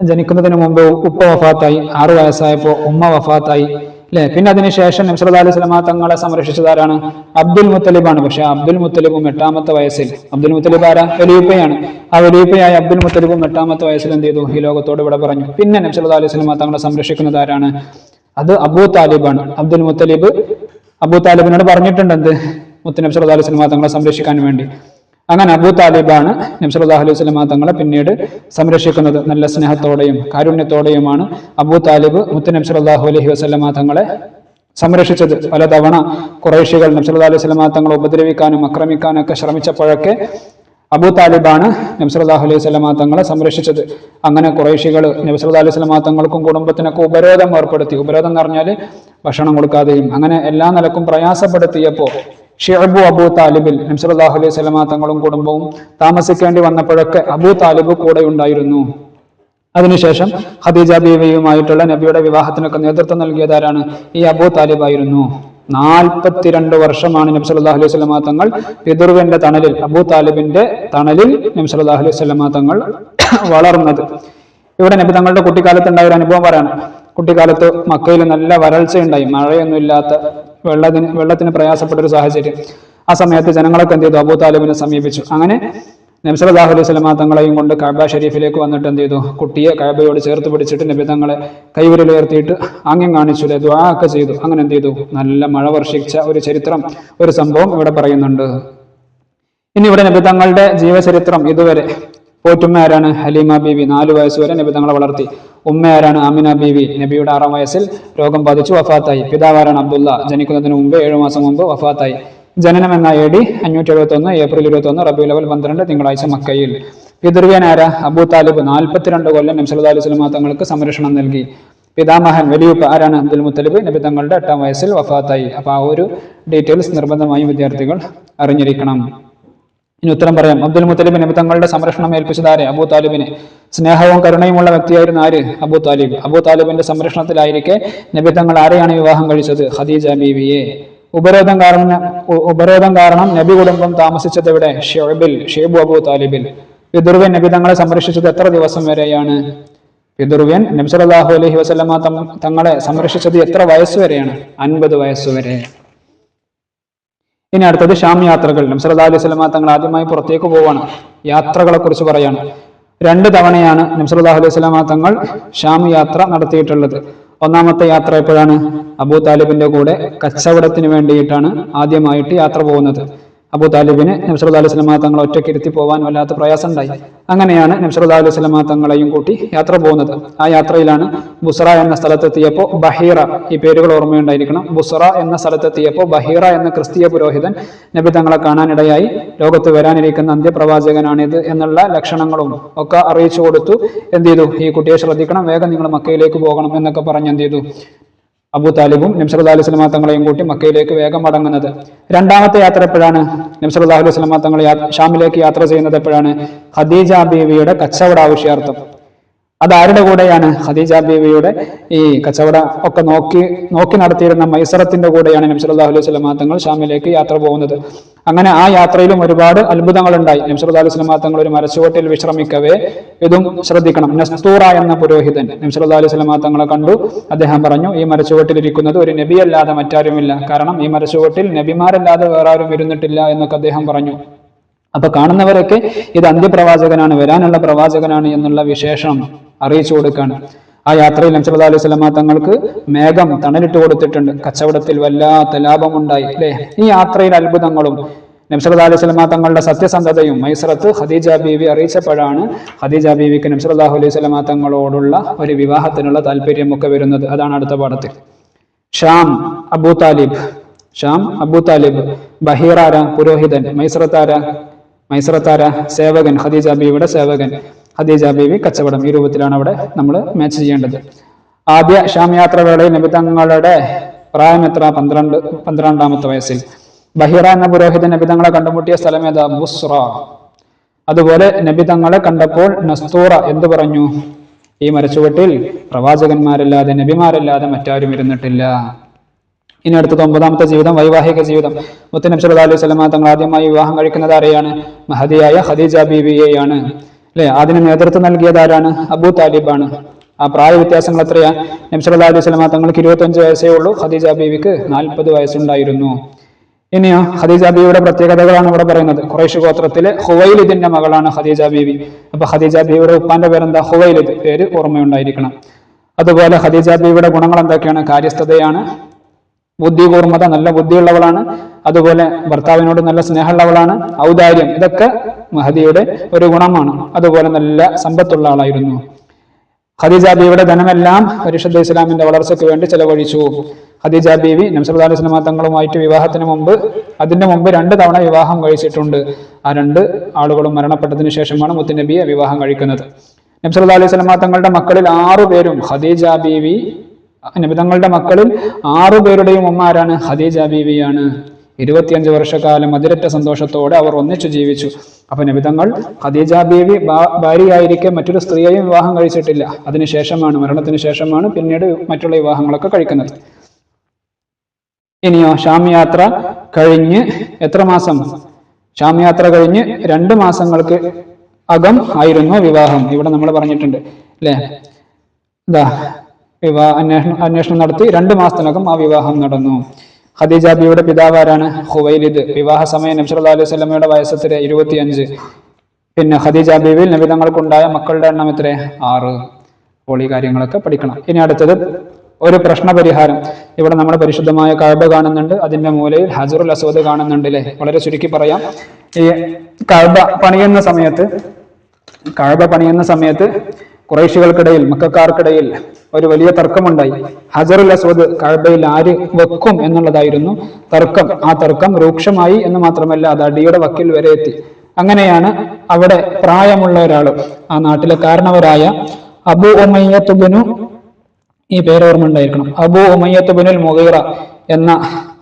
ജനിക്കുന്നതിന് മുമ്പ് ഉപ്പ വഫാത്തായി ആറു വയസ്സായപ്പോ ഉമ്മ വഫാത്തായി. അല്ലെ പിന്നെ അതിനുശേഷം സല്ലല്ലാഹു അലൈഹി സ്വലമ തങ്ങളെ സംരക്ഷിച്ചതാരാണ് അബ്ദുൽ മുത്തലിബാണ്. പക്ഷെ അബ്ദുൽ മുത്തലിബും എട്ടാമത്തെ വയസ്സിൽ അബ്ദുൽ മുത്തലിബ് ആരാ? വലിയപ്പയാണ് ആ വലിയപ്പയായ അബ്ദുൽ മുത്തലിബും എട്ടാമത്തെ വയസ്സിൽ എന്ത് ചെയ്തു? ഈ ലോകത്തോട് ഇവിടെ പറഞ്ഞു. പിന്നെ നബ്സല്ലാ അലൈഹി സ്വലമ തങ്ങളെ സംരക്ഷിക്കുന്നത് ആരാണ്? അത് അബൂ താലിബാണ്. അബ്ദുൽ മുത്തലിബ് അബൂ താലിബിനോട് പറഞ്ഞിട്ടുണ്ട് എന്ത് മുത്തനബ് സല്ലല്ലാഹു അലൈഹി സ്വലമ തങ്ങളെ സംരക്ഷിക്കാൻ വേണ്ടി. അങ്ങനെ അബൂ താലിബാണ് നബി സല്ലല്ലാഹു അലൈഹി സ്വലമ തങ്ങളെ പിന്നീട് സംരക്ഷിക്കുന്നത്. നല്ല സ്നേഹത്തോടെയും കാരുണ്യത്തോടെയുമാണ് അബൂ താലിബ് മുത്ത് സല്ലല്ലാഹു അലൈഹി വസ്ലമ തങ്ങളെ സംരക്ഷിച്ചത്. പലതവണ കുറേശികൾ നബി സല്ലല്ലാഹു അലൈഹി സ്വലമ തങ്ങളെ ഉപദ്രവിക്കാനും ആക്രമിക്കാനും ഒക്കെ ശ്രമിച്ചപ്പോഴൊക്കെ അബൂ താലിബാണ് നബി സല്ലല്ലാഹു അലൈഹി സ്വലമ തങ്ങളെ സംരക്ഷിച്ചത്. അങ്ങനെ കുറേശികൾ നബി സല്ലല്ലാഹു അലൈഹി സ്വലമ തങ്ങൾക്കും കുടുംബത്തിനൊക്കെ ഉപരോധം ഏർപ്പെടുത്തി. ഉപരോധം എന്ന് പറഞ്ഞാൽ ഭക്ഷണം കൊടുക്കാതെയും അങ്ങനെ എല്ലാ നിലക്കും പ്രയാസപ്പെടുത്തിയപ്പോ ഷിഅബു അബൂ താലിബിൽ നബി സല്ലല്ലാഹു അലൈഹി സ്വലമ തങ്ങളും കുടുംബവും താമസിക്കേണ്ടി വന്നപ്പോഴൊക്കെ അബൂ താലിബ് കൂടെ ഉണ്ടായിരുന്നു. അതിനുശേഷം ഖദീജ ബീവിയുമായിട്ടുള്ള നബിയുടെ വിവാഹത്തിനൊക്കെ നേതൃത്വം നൽകിയതാരാണ് ഈ അബൂ താലിബായിരുന്നു നാൽപ്പത്തിരണ്ട് വർഷമാണ് നബി സല്ലല്ലാഹു അലൈഹി സ്വലമ തങ്ങൾ പിതൃവിന്റെ തണലിൽ അബൂ താലിബിന്റെ തണലിൽ നബി സല്ലല്ലാഹു അലൈഹി സ്വലമ തങ്ങൾ വളർന്നത്. ഇവിടെ നബി തങ്ങളുടെ കുട്ടിക്കാലത്ത് ഉണ്ടായ ഒരു അനുഭവം പറയാണ്. കുട്ടിക്കാലത്ത് മക്കയിൽ നല്ല വരൾച്ചയുണ്ടായി മഴയൊന്നും ഇല്ലാത്ത വെള്ളത്തിന് വെള്ളത്തിന് പ്രയാസപ്പെട്ട ഒരു സാഹചര്യം. ആ സമയത്ത് ജനങ്ങളൊക്കെ എന്ത് ചെയ്തു? അബൂ താലിബിനെ സമീപിച്ചു. അങ്ങനെ നബ്സലാഹു അലൈഹി സ്വലമ തങ്ങളെയും കൊണ്ട് കഅബ ഷരീഫിലേക്ക് വന്നിട്ട് എന്ത് ചെയ്തു? കുട്ടിയെ കഅബയോട് ചേർത്ത് പിടിച്ചിട്ട് നബി തങ്ങളെ കൈവിരലുയർത്തിയിട്ട് ആംഗ്യം കാണിച്ചു അല്ലെ ദ്വാ ഒക്കെ ചെയ്തു. അങ്ങനെ എന്ത് ചെയ്തു? നല്ല മഴ വർഷിച്ച ഒരു ചരിത്രം ഒരു സംഭവം ഇവിടെ പറയുന്നുണ്ട്. ഇനി ഇവിടെ നബി തങ്ങളുടെ ജീവചരിത്രം ഇതുവരെ പോറ്റുമ്മ ആരാണ്? ഹലീമ ബീവി നാലു വയസ്സ് വരെ നബി തങ്ങളെ വളർത്തി. ഉമ്മ ആരാണ്? ആമിന ബീവി നബിയുടെ ആറാം വയസ്സിൽ രോഗം ബാധിച്ചു വഫാത്തായി. പിതാവാരാണ് അബ്ദുള്ള. ജനിക്കുന്നതിന് മുമ്പ് ഏഴു മാസം മുമ്പ് വഫാത്തായി. ജനനം എന്ന എ ഡി അഞ്ഞൂറ്റി എഴുപത്തി ഒന്ന് ഏപ്രിൽ ഇരുപത്തി ഒന്ന് റബി ലെവൽ പന്ത്രണ്ട് തിങ്കളാഴ്ച മക്കയിൽ. പിതൃവ്യനാര അബു താലിബ്. നാൽപ്പത്തിരണ്ട് കൊല്ലം നംസലു അലൈഹി തങ്ങൾക്ക് സംരക്ഷണം നൽകി. പിതാമഹൻ വലിയുപ്പ ആരാണ്? അബ്ദുൽ മുത്തലിബ്. നബി തങ്ങളുടെ എട്ടാം വയസ്സിൽ വഫാത്തായി. അപ്പോൾ ആ ഒരു ഡീറ്റെയിൽസ് നിർബന്ധമായും വിദ്യാർത്ഥികൾ അറിഞ്ഞിരിക്കണം. ഇനി ഉത്തരം പറയാം. അബ്ദുൽ മുത്തലിബിന് തങ്ങളുടെ സംരക്ഷണം ഏൽപ്പിച്ചതാരെ അബൂ താലിബിന്. സ്നേഹവും കരുണയുമുള്ള വ്യക്തിയായിരുന്നു ആര്? Abu Talib. അബൂ താലിബിന്റെ സംരക്ഷണത്തിലായിരിക്കെ നബി തങ്ങൾ ആരെയാണ് വിവാഹം കഴിച്ചത്? ഖദീജ ബീവിയെ. ഉപരോധം കാരണം ഉപരോധം കാരണം നബി കുടുംബം താമസിച്ചത് എവിടെ? ഷെബിൽ ഷെയ്ബു അബൂ താലിബിൽ. പിതൃവ്യൻ നബി തങ്ങളെ സംരക്ഷിച്ചത് എത്ര ദിവസം വരെയാണ്? പിതൃവ്യൻ നബ്സലാഹു അലഹി വസല്ലമ തങ്ങളെ സംരക്ഷിച്ചത് എത്ര വയസ്സ് വരെയാണ്? അൻപത് വയസ്സ് വരെ. ഇനി അടുത്തത് ഷാം യാത്രകൾ. നബ്സല്ലാ അലൈഹി സ്വലമ തങ്ങൾ ആദ്യമായി പുറത്തേക്ക് പോവാണ്. യാത്രകളെ കുറിച്ച് പറയാണ്. രണ്ട് തവണയാണ് നബ്സല്ലാഹു അലൈഹി സ്വലമ തങ്ങൾ ഷാം യാത്ര നടത്തിയിട്ടുള്ളത്. ഒന്നാമത്തെ യാത്ര എപ്പോഴാണ്? അബൂ താലിബിന്റെ കൂടെ കച്ചവടത്തിന് വേണ്ടിയിട്ടാണ് ആദ്യമായിട്ട് യാത്ര പോകുന്നത്. അബൂ താലിബിന് നബ്സറു അലൈഹി സ്വലമ തങ്ങൾ ഒറ്റയ്ക്ക് ഇരുത്തി പോകാൻ വല്ലാത്ത പ്രയാസം ഉണ്ടായി അങ്ങനെയാണ് നബ്സറു അലൈഹി സ്വലമ തങ്ങളെയും കൂട്ടി യാത്ര പോകുന്നത്. ആ യാത്രയിലാണ് ബുസറ എന്ന സ്ഥലത്തെത്തിയപ്പോൾ ബഹീറ ഈ പേരുകൾ ഓർമ്മയുണ്ടായിരിക്കണം. ബുസറ എന്ന സ്ഥലത്തെത്തിയപ്പോൾ ബഹീറ എന്ന ക്രിസ്തീയ പുരോഹിതൻ നബി തങ്ങളെ കാണാനിടയായി. ലോകത്ത് വരാനിരിക്കുന്ന അന്ത്യപ്രവാചകനാണിത് എന്നുള്ള ലക്ഷണങ്ങളും ഒക്കെ അറിയിച്ചു കൊടുത്തു. എന്ത് ചെയ്തു? ഈ കുട്ടിയെ ശ്രദ്ധിക്കണം. വേഗം നിങ്ങൾ മക്കയിലേക്ക് പോകണം എന്നൊക്കെ പറഞ്ഞ് എന്ത് ചെയ്തു? അബൂ താലിബും നബ്സല്ലാ അലൈഹി സ്വലമാ തങ്ങളെയും കൂട്ടി മക്കയിലേക്ക് വേഗം മടങ്ങുന്നത്. രണ്ടാമത്തെ യാത്ര എപ്പോഴാണ്? നബ്സല്ലാ അലൈഹി സ്വലമാ തങ്ങൾ ഷാമിലേക്ക് യാത്ര ചെയ്യുന്നത് എപ്പോഴാണ്? ഖദീജ ബീവിയുടെ കച്ചവട ആവശ്യാർത്ഥം. അത് ആരുടെ കൂടെയാണ്? ഖദീജ ബീവിയുടെ ഈ കച്ചവട ഒക്കെ നോക്കി നോക്കി നടത്തിയിരുന്ന മൈസറത്തിന്റെ കൂടെയാണ് നബി സല്ലല്ലാഹു അലൈഹി വസല്ലം തങ്ങൾ ഷാമിലേക്ക് യാത്ര പോകുന്നത്. അങ്ങനെ ആ യാത്രയിലും ഒരുപാട് അത്ഭുതങ്ങൾ ഉണ്ടായി നബി സല്ലല്ലാഹു അലൈഹി വസല്ലം തങ്ങൾ ഒരു മരച്ചുവട്ടിൽ വിശ്രമിക്കവേ ഇതും ശ്രദ്ധിക്കണം. നസ്തൂറ എന്ന പുരോഹിതൻ നബി സല്ലല്ലാഹു അലൈഹി വസല്ലം തങ്ങളെ കണ്ടു. അദ്ദേഹം പറഞ്ഞു ഈ മരച്ചുവട്ടിൽ ഇരിക്കുന്നത് ഒരു നബിയല്ലാതെ മറ്റാരുമില്ല. കാരണം ഈ മരച്ചുവട്ടിൽ നബിമാരല്ലാതെ വേറെ ആരും ഇരുന്നിട്ടില്ല എന്നൊക്കെ അദ്ദേഹം പറഞ്ഞു. അപ്പൊ കാണുന്നവരൊക്കെ ഇത് അന്ത്യപ്രവാചകനാണ് വരാനുള്ള പ്രവാചകനാണ് എന്നുള്ള വിശേഷം അറിയിച്ചു കൊടുക്കാണ്. ആ യാത്രയിൽ നബ്സല്ലാ അലൈഹി തങ്ങൾക്ക് മേഘം തണലിട്ട് കൊടുത്തിട്ടുണ്ട്. കച്ചവടത്തിൽ വല്ലാത്ത ലാഭമുണ്ടായി അല്ലെ? ഈ യാത്രയിൽ അത്ഭുതങ്ങളും. നബ്സല്ലാ അലൈഹി തങ്ങളുടെ സത്യസന്ധതയും മൈസറത്ത് ഖദീജ ബീവി അറിയിച്ചപ്പോഴാണ് ഖദീജ ബീവിക്ക് നബ്സല്ലാഹു അലൈഹി സ്വലമ തങ്ങളോടുള്ള ഒരു വിവാഹത്തിനുള്ള താല്പര്യമൊക്കെ വരുന്നത്. അതാണ് അടുത്ത പാഠത്തിൽ. Sham Abu Talib Sham Abu Talib ബഹീറാര പുരോഹിതൻ. മൈസറത്താര? മൈസറത്താര സേവകൻ ഖദീജ ബീവിയുടെ സേവകൻ ഖദീജ ബീവി കച്ചവടം ഈ രൂപത്തിലാണ് അവിടെ നമ്മൾ മാച്ച് ചെയ്യേണ്ടത്. ആദ്യ ഷാം വേളയിൽ നബിതങ്ങളുടെ പ്രായം എത്ര? പന്ത്രണ്ട് പന്ത്രണ്ടാമത്തെ വയസ്സിൽ. ബഹിറ എന്ന പുരോഹിതൻ നബിതങ്ങളെ കണ്ടുമുട്ടിയ സ്ഥലം ഏതാ? ബുസ്ര അതുപോലെ നബി തങ്ങളെ കണ്ടപ്പോൾ നസ്തൂറ എന്തു പറഞ്ഞു? ഈ മരച്ചുവട്ടിൽ പ്രവാചകന്മാരല്ലാതെ നബിമാരല്ലാതെ മറ്റാരും ഇരുന്നിട്ടില്ല. ഇനി അടുത്തത് ഒമ്പതാമത്തെ ജീവിതം വൈവാഹിക ജീവിതം. മുത്തനബ് സല്ലല്ലാഹു അലൈഹി തങ്ങൾ ആദ്യമായി വിവാഹം കഴിക്കുന്നത് ആരെയാണ്? മഹദിയായ ഖദീജ ബീവിയെയാണ്. അല്ലെ? അതിന് നേതൃത്വം നൽകിയത് ആരാണ്? അബൂ താലിബാണ്. ആ പ്രായ വ്യത്യാസങ്ങൾ എത്രയാ? നബി സല്ലല്ലാഹു അലൈഹി വസല്ലമ തങ്ങൾക്ക് ഇരുപത്തഞ്ച് വയസ്സേ ഉള്ളൂ. ഖദീജ ബീവിക്ക് നാൽപ്പത് വയസ്സുണ്ടായിരുന്നു. ഇനിയോ ഖദീജ ബീവിയുടെ പ്രത്യേകതകളാണ് ഇവിടെ പറയുന്നത്. ഖുറൈഷ് ഗോത്രത്തിലെ ഹുവൈലിദിന്റെ മകളാണ് ഖദീജ ബീവി. അപ്പൊ ഖദീജ ബീവിയുടെ ഉപ്പാന്റെ പേരെന്താ? ഹുവൈലിദ്. പേര് ഓർമ്മയുണ്ടായിരിക്കണം. അതുപോലെ ഖദീജ ബീവിയുടെ ഗുണങ്ങൾ എന്തൊക്കെയാണ്? കാര്യസ്ഥതയാണ്. ബുദ്ധികൂർമ്മത നല്ല ബുദ്ധിയുള്ളവളാണ്. അതുപോലെ ഭർത്താവിനോട് നല്ല സ്നേഹമുള്ളവളാണ്. ഔദാര്യം ഇതൊക്കെ മഹദിയുടെ ഒരു ഗുണമാണ്. അതുപോലെ നല്ല സമ്പത്തുള്ള ആളായിരുന്നു. ഖദീജ ബീവിയുടെ ധനമെല്ലാം പരിശുദ്ധ ഇസ്ലാമിന്റെ വളർച്ചയ്ക്ക് വേണ്ടി ചെലവഴിച്ചു. ഖദീജ ബീവി നംസല്ലാ അലൈഹി തങ്ങളുമായിട്ട് വിവാഹത്തിന് മുമ്പ് അതിന്റെ മുമ്പ് രണ്ട് തവണ വിവാഹം കഴിച്ചിട്ടുണ്ട്. ആ രണ്ട് ആളുകളും മരണപ്പെട്ടതിന് ശേഷമാണ് മുത്തുനബിയെ വിവാഹം കഴിക്കുന്നത്. നബ്സല്ലാ അലൈഹി തങ്ങളുടെ മക്കളിൽ ആറു പേരും ഖദീജ ബീവി നബിതങ്ങളുടെ മക്കളിൽ ആറു പേരുടെയും ഉമ്മ ഖദീജ ബീവിയാണ്. ഇരുപത്തിയഞ്ച് വർഷക്കാലം അതിരറ്റ സന്തോഷത്തോടെ അവർ ഒന്നിച്ചു ജീവിച്ചു. അപ്പൊ നബിതങ്ങൾ ഖദീജ ബീവി ഭാര്യയായിരിക്കെ മറ്റൊരു സ്ത്രീയെയും വിവാഹം കഴിച്ചിട്ടില്ല. അതിനുശേഷമാണ് മരണത്തിന് ശേഷമാണ് പിന്നീട് മറ്റുള്ള വിവാഹങ്ങളൊക്കെ കഴിക്കുന്നത്. ഇനിയോ ഷാം യാത്ര കഴിഞ്ഞ് എത്ര മാസം? ഷാം യാത്ര കഴിഞ്ഞ് രണ്ട് മാസങ്ങൾക്ക് അകം ആയിരുന്നു വിവാഹം. ഇവിടെ നമ്മൾ പറഞ്ഞിട്ടുണ്ട് അല്ലേ? വിവാഹ അന്വേഷണം അന്വേഷണം നടത്തി രണ്ട് മാസത്തിനകം ആ വിവാഹം നടന്നു. ഖദീജ ബിയുടെ പിതാവ് ആരാണ് ഹുവൈലിദ് വിവാഹ സമയം നബ്സല്ലാ അലൈഹി സ്വലമയുടെ വയസ്സത്തിലെ ഇരുപത്തിയഞ്ച്. പിന്നെ ഖദീജ ബീവിൽ നബിതങ്ങൾക്കുണ്ടായ മക്കളുടെ എണ്ണം എത്ര? ആറ്. അപ്പോൾ ഈ കാര്യങ്ങളൊക്കെ പഠിക്കണം. ഇനി അടുത്തത് ഒരു പ്രശ്ന പരിഹാരം ഇവിടെ നമ്മൾ പരിശുദ്ധമായ കഴബ കാണുന്നുണ്ട്. അതിന്റെ മൂലയിൽ ഹജറുൽ അസ്വദ് കാണുന്നുണ്ട് അല്ലേ വളരെ ചുരുക്കി പറയാം. ഈ കഴബ പണിയുന്ന സമയത്ത് കഴബ പണിയുന്ന സമയത്ത് കുറേശികൾക്കിടയിൽ മക്കാർക്കിടയിൽ ഒരു വലിയ തർക്കമുണ്ടായി. ഹജറുൽ അസ്വദ് കഴബയിൽ ആര് വെക്കും എന്നുള്ളതായിരുന്നു തർക്കം. ആ തർക്കം രൂക്ഷമായി എന്ന് മാത്രമല്ല അത് അടിയുടെ വക്കിൽ വരെ എത്തി. അങ്ങനെയാണ് അവിടെ പ്രായമുള്ള ഒരാൾ ആ നാട്ടിലെ കാരണവരായ അബു ഉമയ്യത്തുബിനു ഈ പേര് ഉണ്ടായിരിക്കണം. അബു ഉമയ്യത്തുബിനുൽ മുഗീറ എന്ന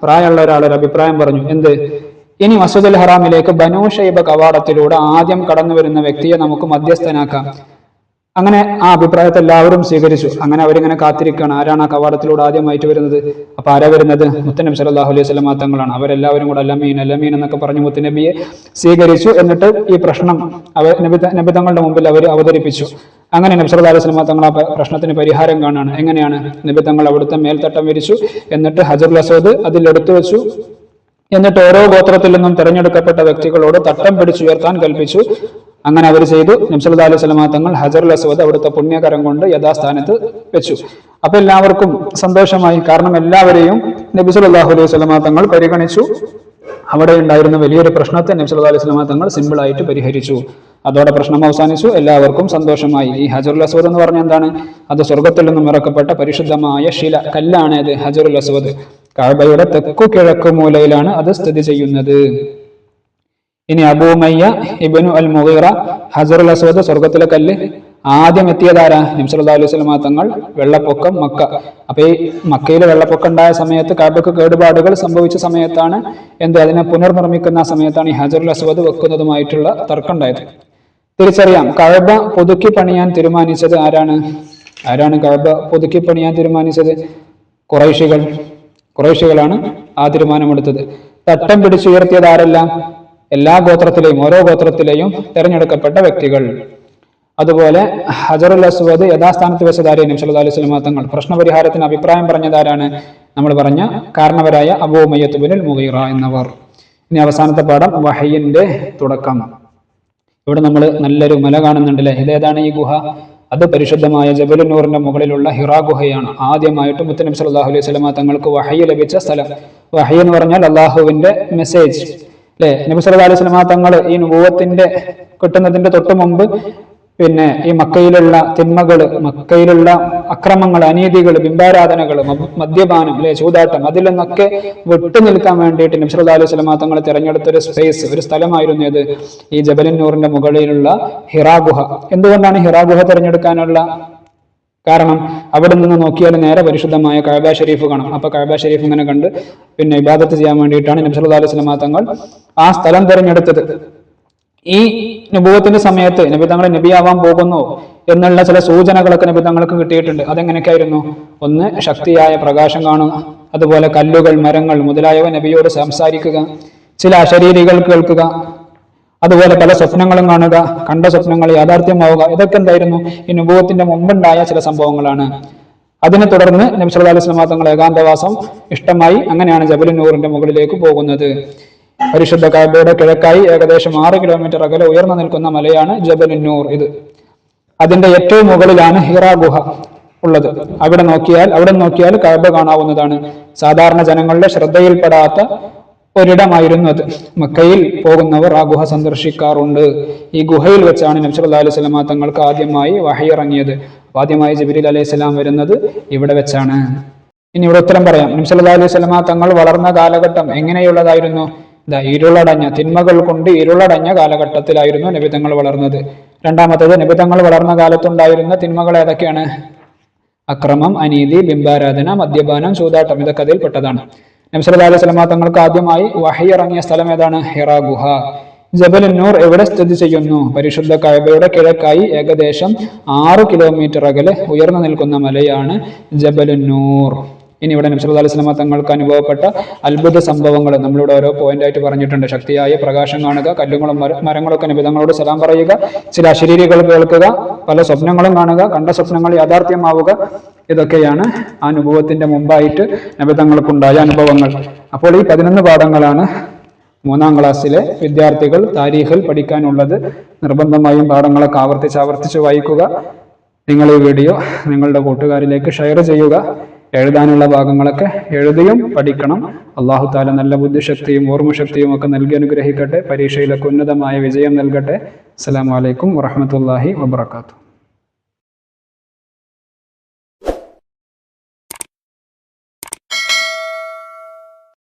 പ്രായമുള്ള ഒരാൾ ഒരു അഭിപ്രായം പറഞ്ഞു എന്ത്? ഇനി മസൂദുൽ ഹറാമിലേക്ക് ബനൂ ഷൈബ കവാടത്തിലൂടെ ആദ്യം കടന്നു വരുന്ന വ്യക്തിയെ നമുക്ക് മധ്യസ്ഥനാക്കാം. അങ്ങനെ ആ അഭിപ്രായത്തെ എല്ലാവരും സ്വീകരിച്ചു. അങ്ങനെ അവരിങ്ങനെ കാത്തിരിക്കുകയാണ്. ആരാണ് ആ കവാടത്തിലൂടെ ആദ്യമായിട്ട് വരുന്നത്? അപ്പൊ ആരാ വരുന്നത്? മുത്തനബി സല്ലല്ലാഹു അലൈഹി വസല്ലമ തങ്ങളാണ്. അവരെല്ലാവരും കൂടെ അല്ലമീൻ അല്ലമീൻ എന്നൊക്കെ പറഞ്ഞ് മുത്തനബിയെ സ്വീകരിച്ചു എന്നിട്ട് ഈ പ്രശ്നം അവർ നബി തങ്ങളുടെ മുമ്പിൽ അവർ അവതരിപ്പിച്ചു. അങ്ങനെ നബി സല്ലല്ലാഹു അലൈഹി വസല്ലമ തങ്ങൾ ആ പ്രശ്നത്തിന് പരിഹാരം കാണുകയാണ്. എങ്ങനെയാണ്? നബി തങ്ങൾ അവിടുത്തെ മേൽത്തട്ടം വിരിച്ചു എന്നിട്ട് ഹജർ അസോദ് അതിലെടുത്തു വെച്ചു. എന്നിട്ട് ഓരോ ഗോത്രത്തിൽ നിന്നും തിരഞ്ഞെടുക്കപ്പെട്ട വ്യക്തികളോട് തട്ടം പിടിച്ചുയർത്താൻ കൽപ്പിച്ചു. അങ്ങനെ അവർ ചെയ്തു. നബ്സല്ലാ അലൈഹി സ്വലമ തങ്ങൾ ഹജറുൽ അസ്വദ് അവിടുത്തെ പുണ്യകരം കൊണ്ട് യഥാസ്ഥാനത്ത് വെച്ചു. അപ്പൊ എല്ലാവർക്കും സന്തോഷമായി. കാരണം എല്ലാവരെയും നബി സല്ലല്ലാഹു അലൈഹി സ്വലമാ തങ്ങൾ പരിഗണിച്ചു. അവിടെ ഉണ്ടായിരുന്ന വലിയൊരു പ്രശ്നത്തെ നബി സല്ലല്ലാഹു അലൈഹി സ്വലമ തങ്ങൾ സിമ്പിൾ ആയിട്ട് പരിഹരിച്ചു. അതോടെ പ്രശ്നം അവസാനിച്ചു. എല്ലാവർക്കും സന്തോഷമായി. ഈ ഹജറുൽ അസ്വദ് എന്ന് പറഞ്ഞാൽ എന്താണ്? അത് സ്വർഗത്തിൽ നിന്നും ഇറക്കപ്പെട്ട പരിശുദ്ധമായ ശില കല്ലാണ് അത് ഹജറുൽ അസ്വദ്. കഅബയുടെ തെക്കു കിഴക്ക് മൂലയിലാണ് അത് സ്ഥിതി ചെയ്യുന്നത്. ഇനി അബൂമയ്യ ഇബനു അൽ മുഹീറ ഹസറുൽ അസ്വദ് സ്വർഗത്തിലെ കല്ല് ആദ്യം എത്തിയതാരാ? നിംസല്ലാ അലൈഹി സ്വലമ തങ്ങൾ വെള്ളപ്പൊക്കം മക്ക. അപ്പൊ ഈ മക്കയിൽ വെള്ളപ്പൊക്കം ഉണ്ടായ സമയത്ത് കാബക്ക് കേടുപാടുകൾ സംഭവിച്ച സമയത്താണ് എന്ത് അതിനെ പുനർനിർമ്മിക്കുന്ന സമയത്താണ് ഈ ഹജറുൽ അസ്വദ് വെക്കുന്നതുമായിട്ടുള്ള തർക്കം ഉണ്ടായത് തിരിച്ചറിയാം കഴബ പുതുക്കി പണിയാൻ തീരുമാനിച്ചത് ആരാണ്? ആരാണ് കഴബ പുതുക്കി പണിയാൻ തീരുമാനിച്ചത്? കുറേശികൾ കുറേശികളാണ് ആ തീരുമാനമെടുത്തത്. തട്ടം പിടിച്ചുയർത്തിയത് ആരെല്ലാം? എല്ലാ ഗോത്രത്തിലെയും ഓരോ ഗോത്രത്തിലെയും തെരഞ്ഞെടുക്കപ്പെട്ട വ്യക്തികൾ. അതുപോലെ ഹജറുൽ അസ്വദ് യഥാസ്ഥാനത്ത് വെച്ചതാരെ? നബ്സല്ലാ അലൈഹി സ്വലമ തങ്ങൾ. പ്രശ്നപരിഹാരത്തിന് അഭിപ്രായം പറഞ്ഞതാരാണ്? നമ്മൾ പറഞ്ഞ കാരണവരായ അബൂ മയ്യത്തുബിനുൽ മുഗീറ എന്നവർ. ഇനി അവസാനത്തെ പാഠം വഹയ്യന്റെ തുടക്കം. ഇവിടെ നമ്മൾ നല്ലൊരു മല കാണുന്നുണ്ടല്ലേ? ഇതേതാണ് ഈ ഗുഹ? അത് പരിശുദ്ധമായ ജബലുന്നൂറിന്റെ മുകളിലുള്ള ഹിറ ഗുഹയാണ്. ആദ്യമായിട്ട് മുത്തനബി സല്ലല്ലാഹു അലൈഹി സ്വലമ തങ്ങൾക്ക് വഹയ്യ ലഭിച്ച സ്ഥലം. വഹയ്യ എന്ന് പറഞ്ഞാൽ അള്ളാഹുവിന്റെ മെസ്സേജ് അല്ലെ നബി സല്ലല്ലാഹു അലൈഹി തങ്ങൾ ഈ നുഭവത്തിന്റെ കിട്ടുന്നതിന്റെ തൊട്ട് മുമ്പ് പിന്നെ ഈ മക്കയിലുള്ള തിന്മകൾ മക്കയിലുള്ള അക്രമങ്ങൾ അനീതികൾ ബിംബാരാധനകൾ മദ്യപാനം അല്ലെ ചൂതാട്ടം അതിൽ നിന്നൊക്കെ വിട്ടു നിൽക്കാൻ വേണ്ടിയിട്ട് നബ്സല്ലാ അലൈഹി സ്വലമ തങ്ങൾ തിരഞ്ഞെടുത്ത ഒരു സ്പേസ് ഒരു സ്ഥലമായിരുന്നു ഇത്. ഈ ജബലിന്നൂറിന്റെ മുകളിലുള്ള ഹിറാഗുഹ. എന്തുകൊണ്ടാണ് ഹിറാഗുഹ തിരഞ്ഞെടുക്കാനുള്ള കാരണം അവിടെ നിന്ന് നോക്കിയാൽ നേരെ പരിശുദ്ധമായ കഴബ ഷരീഫ് കാണാം. അപ്പൊ കഴബ ഷരീഫ് ഇങ്ങനെ കണ്ട് പിന്നെ ഇബാദത്ത് ചെയ്യാൻ വേണ്ടിയിട്ടാണ് നബ്സല്ലാ അലൈഹി സ്വലമാ തങ്ങൾ ആ സ്ഥലം തിരഞ്ഞെടുത്തത്. ഈ നുബൂവത്തിന്റെ സമയത്ത് നബി തങ്ങൾ നബിയാവാൻ പോകുന്നു എന്നുള്ള ചില സൂചനകളൊക്കെ നബി തങ്ങൾക്ക് കിട്ടിയിട്ടുണ്ട്. അതെങ്ങനെയൊക്കെയായിരുന്നു? ഒന്ന് ശക്തിയായ പ്രകാശം കാണുക. അതുപോലെ കല്ലുകൾ മരങ്ങൾ മുതലായവ നബിയോട് സംസാരിക്കുക. ചില അശരീരികൾ കേൾക്കുക. അതുപോലെ പല സ്വപ്നങ്ങളും കാണുക കണ്ട സ്വപ്നങ്ങൾ യാഥാർത്ഥ്യമാവുക ഇതൊക്കെ എന്തായിരുന്നു? ഈ നുഭവത്തിന്റെ മുമ്പുണ്ടായ ചില സംഭവങ്ങളാണ്. അതിനെ തുടർന്ന് നബി സല്ലല്ലാഹു അലൈഹി വസല്ലം തങ്ങൾ ഏകാന്തവാസം ഇഷ്ടമായി അങ്ങനെയാണ് ജബലിനൂറിന്റെ മുകളിലേക്ക് പോകുന്നത്. പരിശുദ്ധ കാബയുടെ കിഴക്കായി ഏകദേശം ആറ് കിലോമീറ്റർ അകലെ ഉയർന്നു നിൽക്കുന്ന മലയാണ് ജബലുന്നൂർ ഇത്. അതിന്റെ ഏറ്റവും മുകളിലാണ് ഹിറ ഗുഹ ഉള്ളത്. അവിടെ നോക്കിയാൽ അവിടെ നോക്കിയാൽ കാബ കാണാവുന്നതാണ്. സാധാരണ ജനങ്ങളുടെ ശ്രദ്ധയിൽപ്പെടാത്ത ഒരിടമായിരുന്നു അത്. മക്കയിൽ പോകുന്നവർ ആ ഗുഹ സന്ദർശിക്കാറുണ്ട്. ഈ ഗുഹയിൽ വെച്ചാണ് നബ്സല്ലാ അലൈഹി സ്വലാമ തങ്ങൾക്ക് ആദ്യമായി വഹയിറങ്ങിയത്. ആദ്യമായി ജബിരിൽ അലൈഹി സ്വലാം വരുന്നത് ഇവിടെ വെച്ചാണ്. ഇനി ഇവിടെ ഉത്തരം പറയാം. നബ്സല്ലാ അലൈഹി സ്വലമ തങ്ങൾ വളർന്ന കാലഘട്ടം എങ്ങനെയുള്ളതായിരുന്നു? ഇരുളടഞ്ഞ തിന്മകൾ കൊണ്ട് ഇരുളടഞ്ഞ കാലഘട്ടത്തിലായിരുന്നു നബിതങ്ങൾ വളർന്നത്. രണ്ടാമത്തത് നബിതങ്ങൾ വളർന്ന കാലത്തുണ്ടായിരുന്ന തിന്മകൾ ഏതൊക്കെയാണ്? അക്രമം അനീതി ബിംബാരാധന മദ്യപാനം ചൂതാട്ടം ഇതൊക്കെ അതിൽ നബ്സല്ലാ അലൈഹി സ്വലമ തങ്ങൾക്ക് ആദ്യമായി വഹി ഇറങ്ങിയ സ്ഥലം ഏതാണ്? ഹിറ ഗുഹ. ജബലന്നൂർ എവിടെ സ്ഥിതി ചെയ്യുന്നു? പരിശുദ്ധ കഴബയുടെ കിഴക്കായി ഏകദേശം ആറ് കിലോമീറ്റർ അകലെ ഉയർന്നു നിൽക്കുന്ന മലയാണ് ജബലുന്നൂർ ഇനി ഇവിടെ നബ്സല്ലാ അലൈഹി തങ്ങൾക്ക് അനുഭവപ്പെട്ട അത്ഭുത സംഭവങ്ങൾ നമ്മളിവിടെ ഓരോ പോയിന്റായിട്ട് പറഞ്ഞിട്ടുണ്ട്. ശക്തിയായ പ്രകാശം കാണുക കല്ലുകളും മര- മരങ്ങളൊക്കെ നിബിതങ്ങളോട് സലാം പറയുക ചില അശരീരികൾ കേൾക്കുക പല സ്വപ്നങ്ങളും കാണുക കണ്ട സ്വപ്നങ്ങൾ യാഥാർത്ഥ്യമാവുക ഇതൊക്കെയാണ് ആ അനുഭവത്തിന്റെ മുമ്പായിട്ട് നബിതങ്ങൾക്കുണ്ടായ അനുഭവങ്ങൾ. അപ്പോൾ ഈ പതിനൊന്ന് പാഠങ്ങളാണ് മൂന്നാം ക്ലാസ്സിലെ വിദ്യാർത്ഥികൾ താരീഖിൽ പഠിക്കാനുള്ളത്. നിർബന്ധമായും പാഠങ്ങളൊക്കെ ആവർത്തിച്ച് ആവർത്തിച്ച് വായിക്കുക. നിങ്ങൾ ഈ വീഡിയോ നിങ്ങളുടെ കൂട്ടുകാരിലേക്ക് ഷെയർ ചെയ്യുക. എഴുതാനുള്ള ഭാഗങ്ങളൊക്കെ എഴുതിയും പഠിക്കണം. അള്ളാഹു താല നല്ല ബുദ്ധിശക്തിയും ഓർമ്മശക്തിയും ഒക്കെ നൽകി അനുഗ്രഹിക്കട്ടെ. പരീക്ഷയിലൊക്കെ ഉന്നതമായ വിജയം നൽകട്ടെ. അസ്സലാമു അലൈക്കും വറഹമത്തല്ലാഹി വബർക്കാത്തു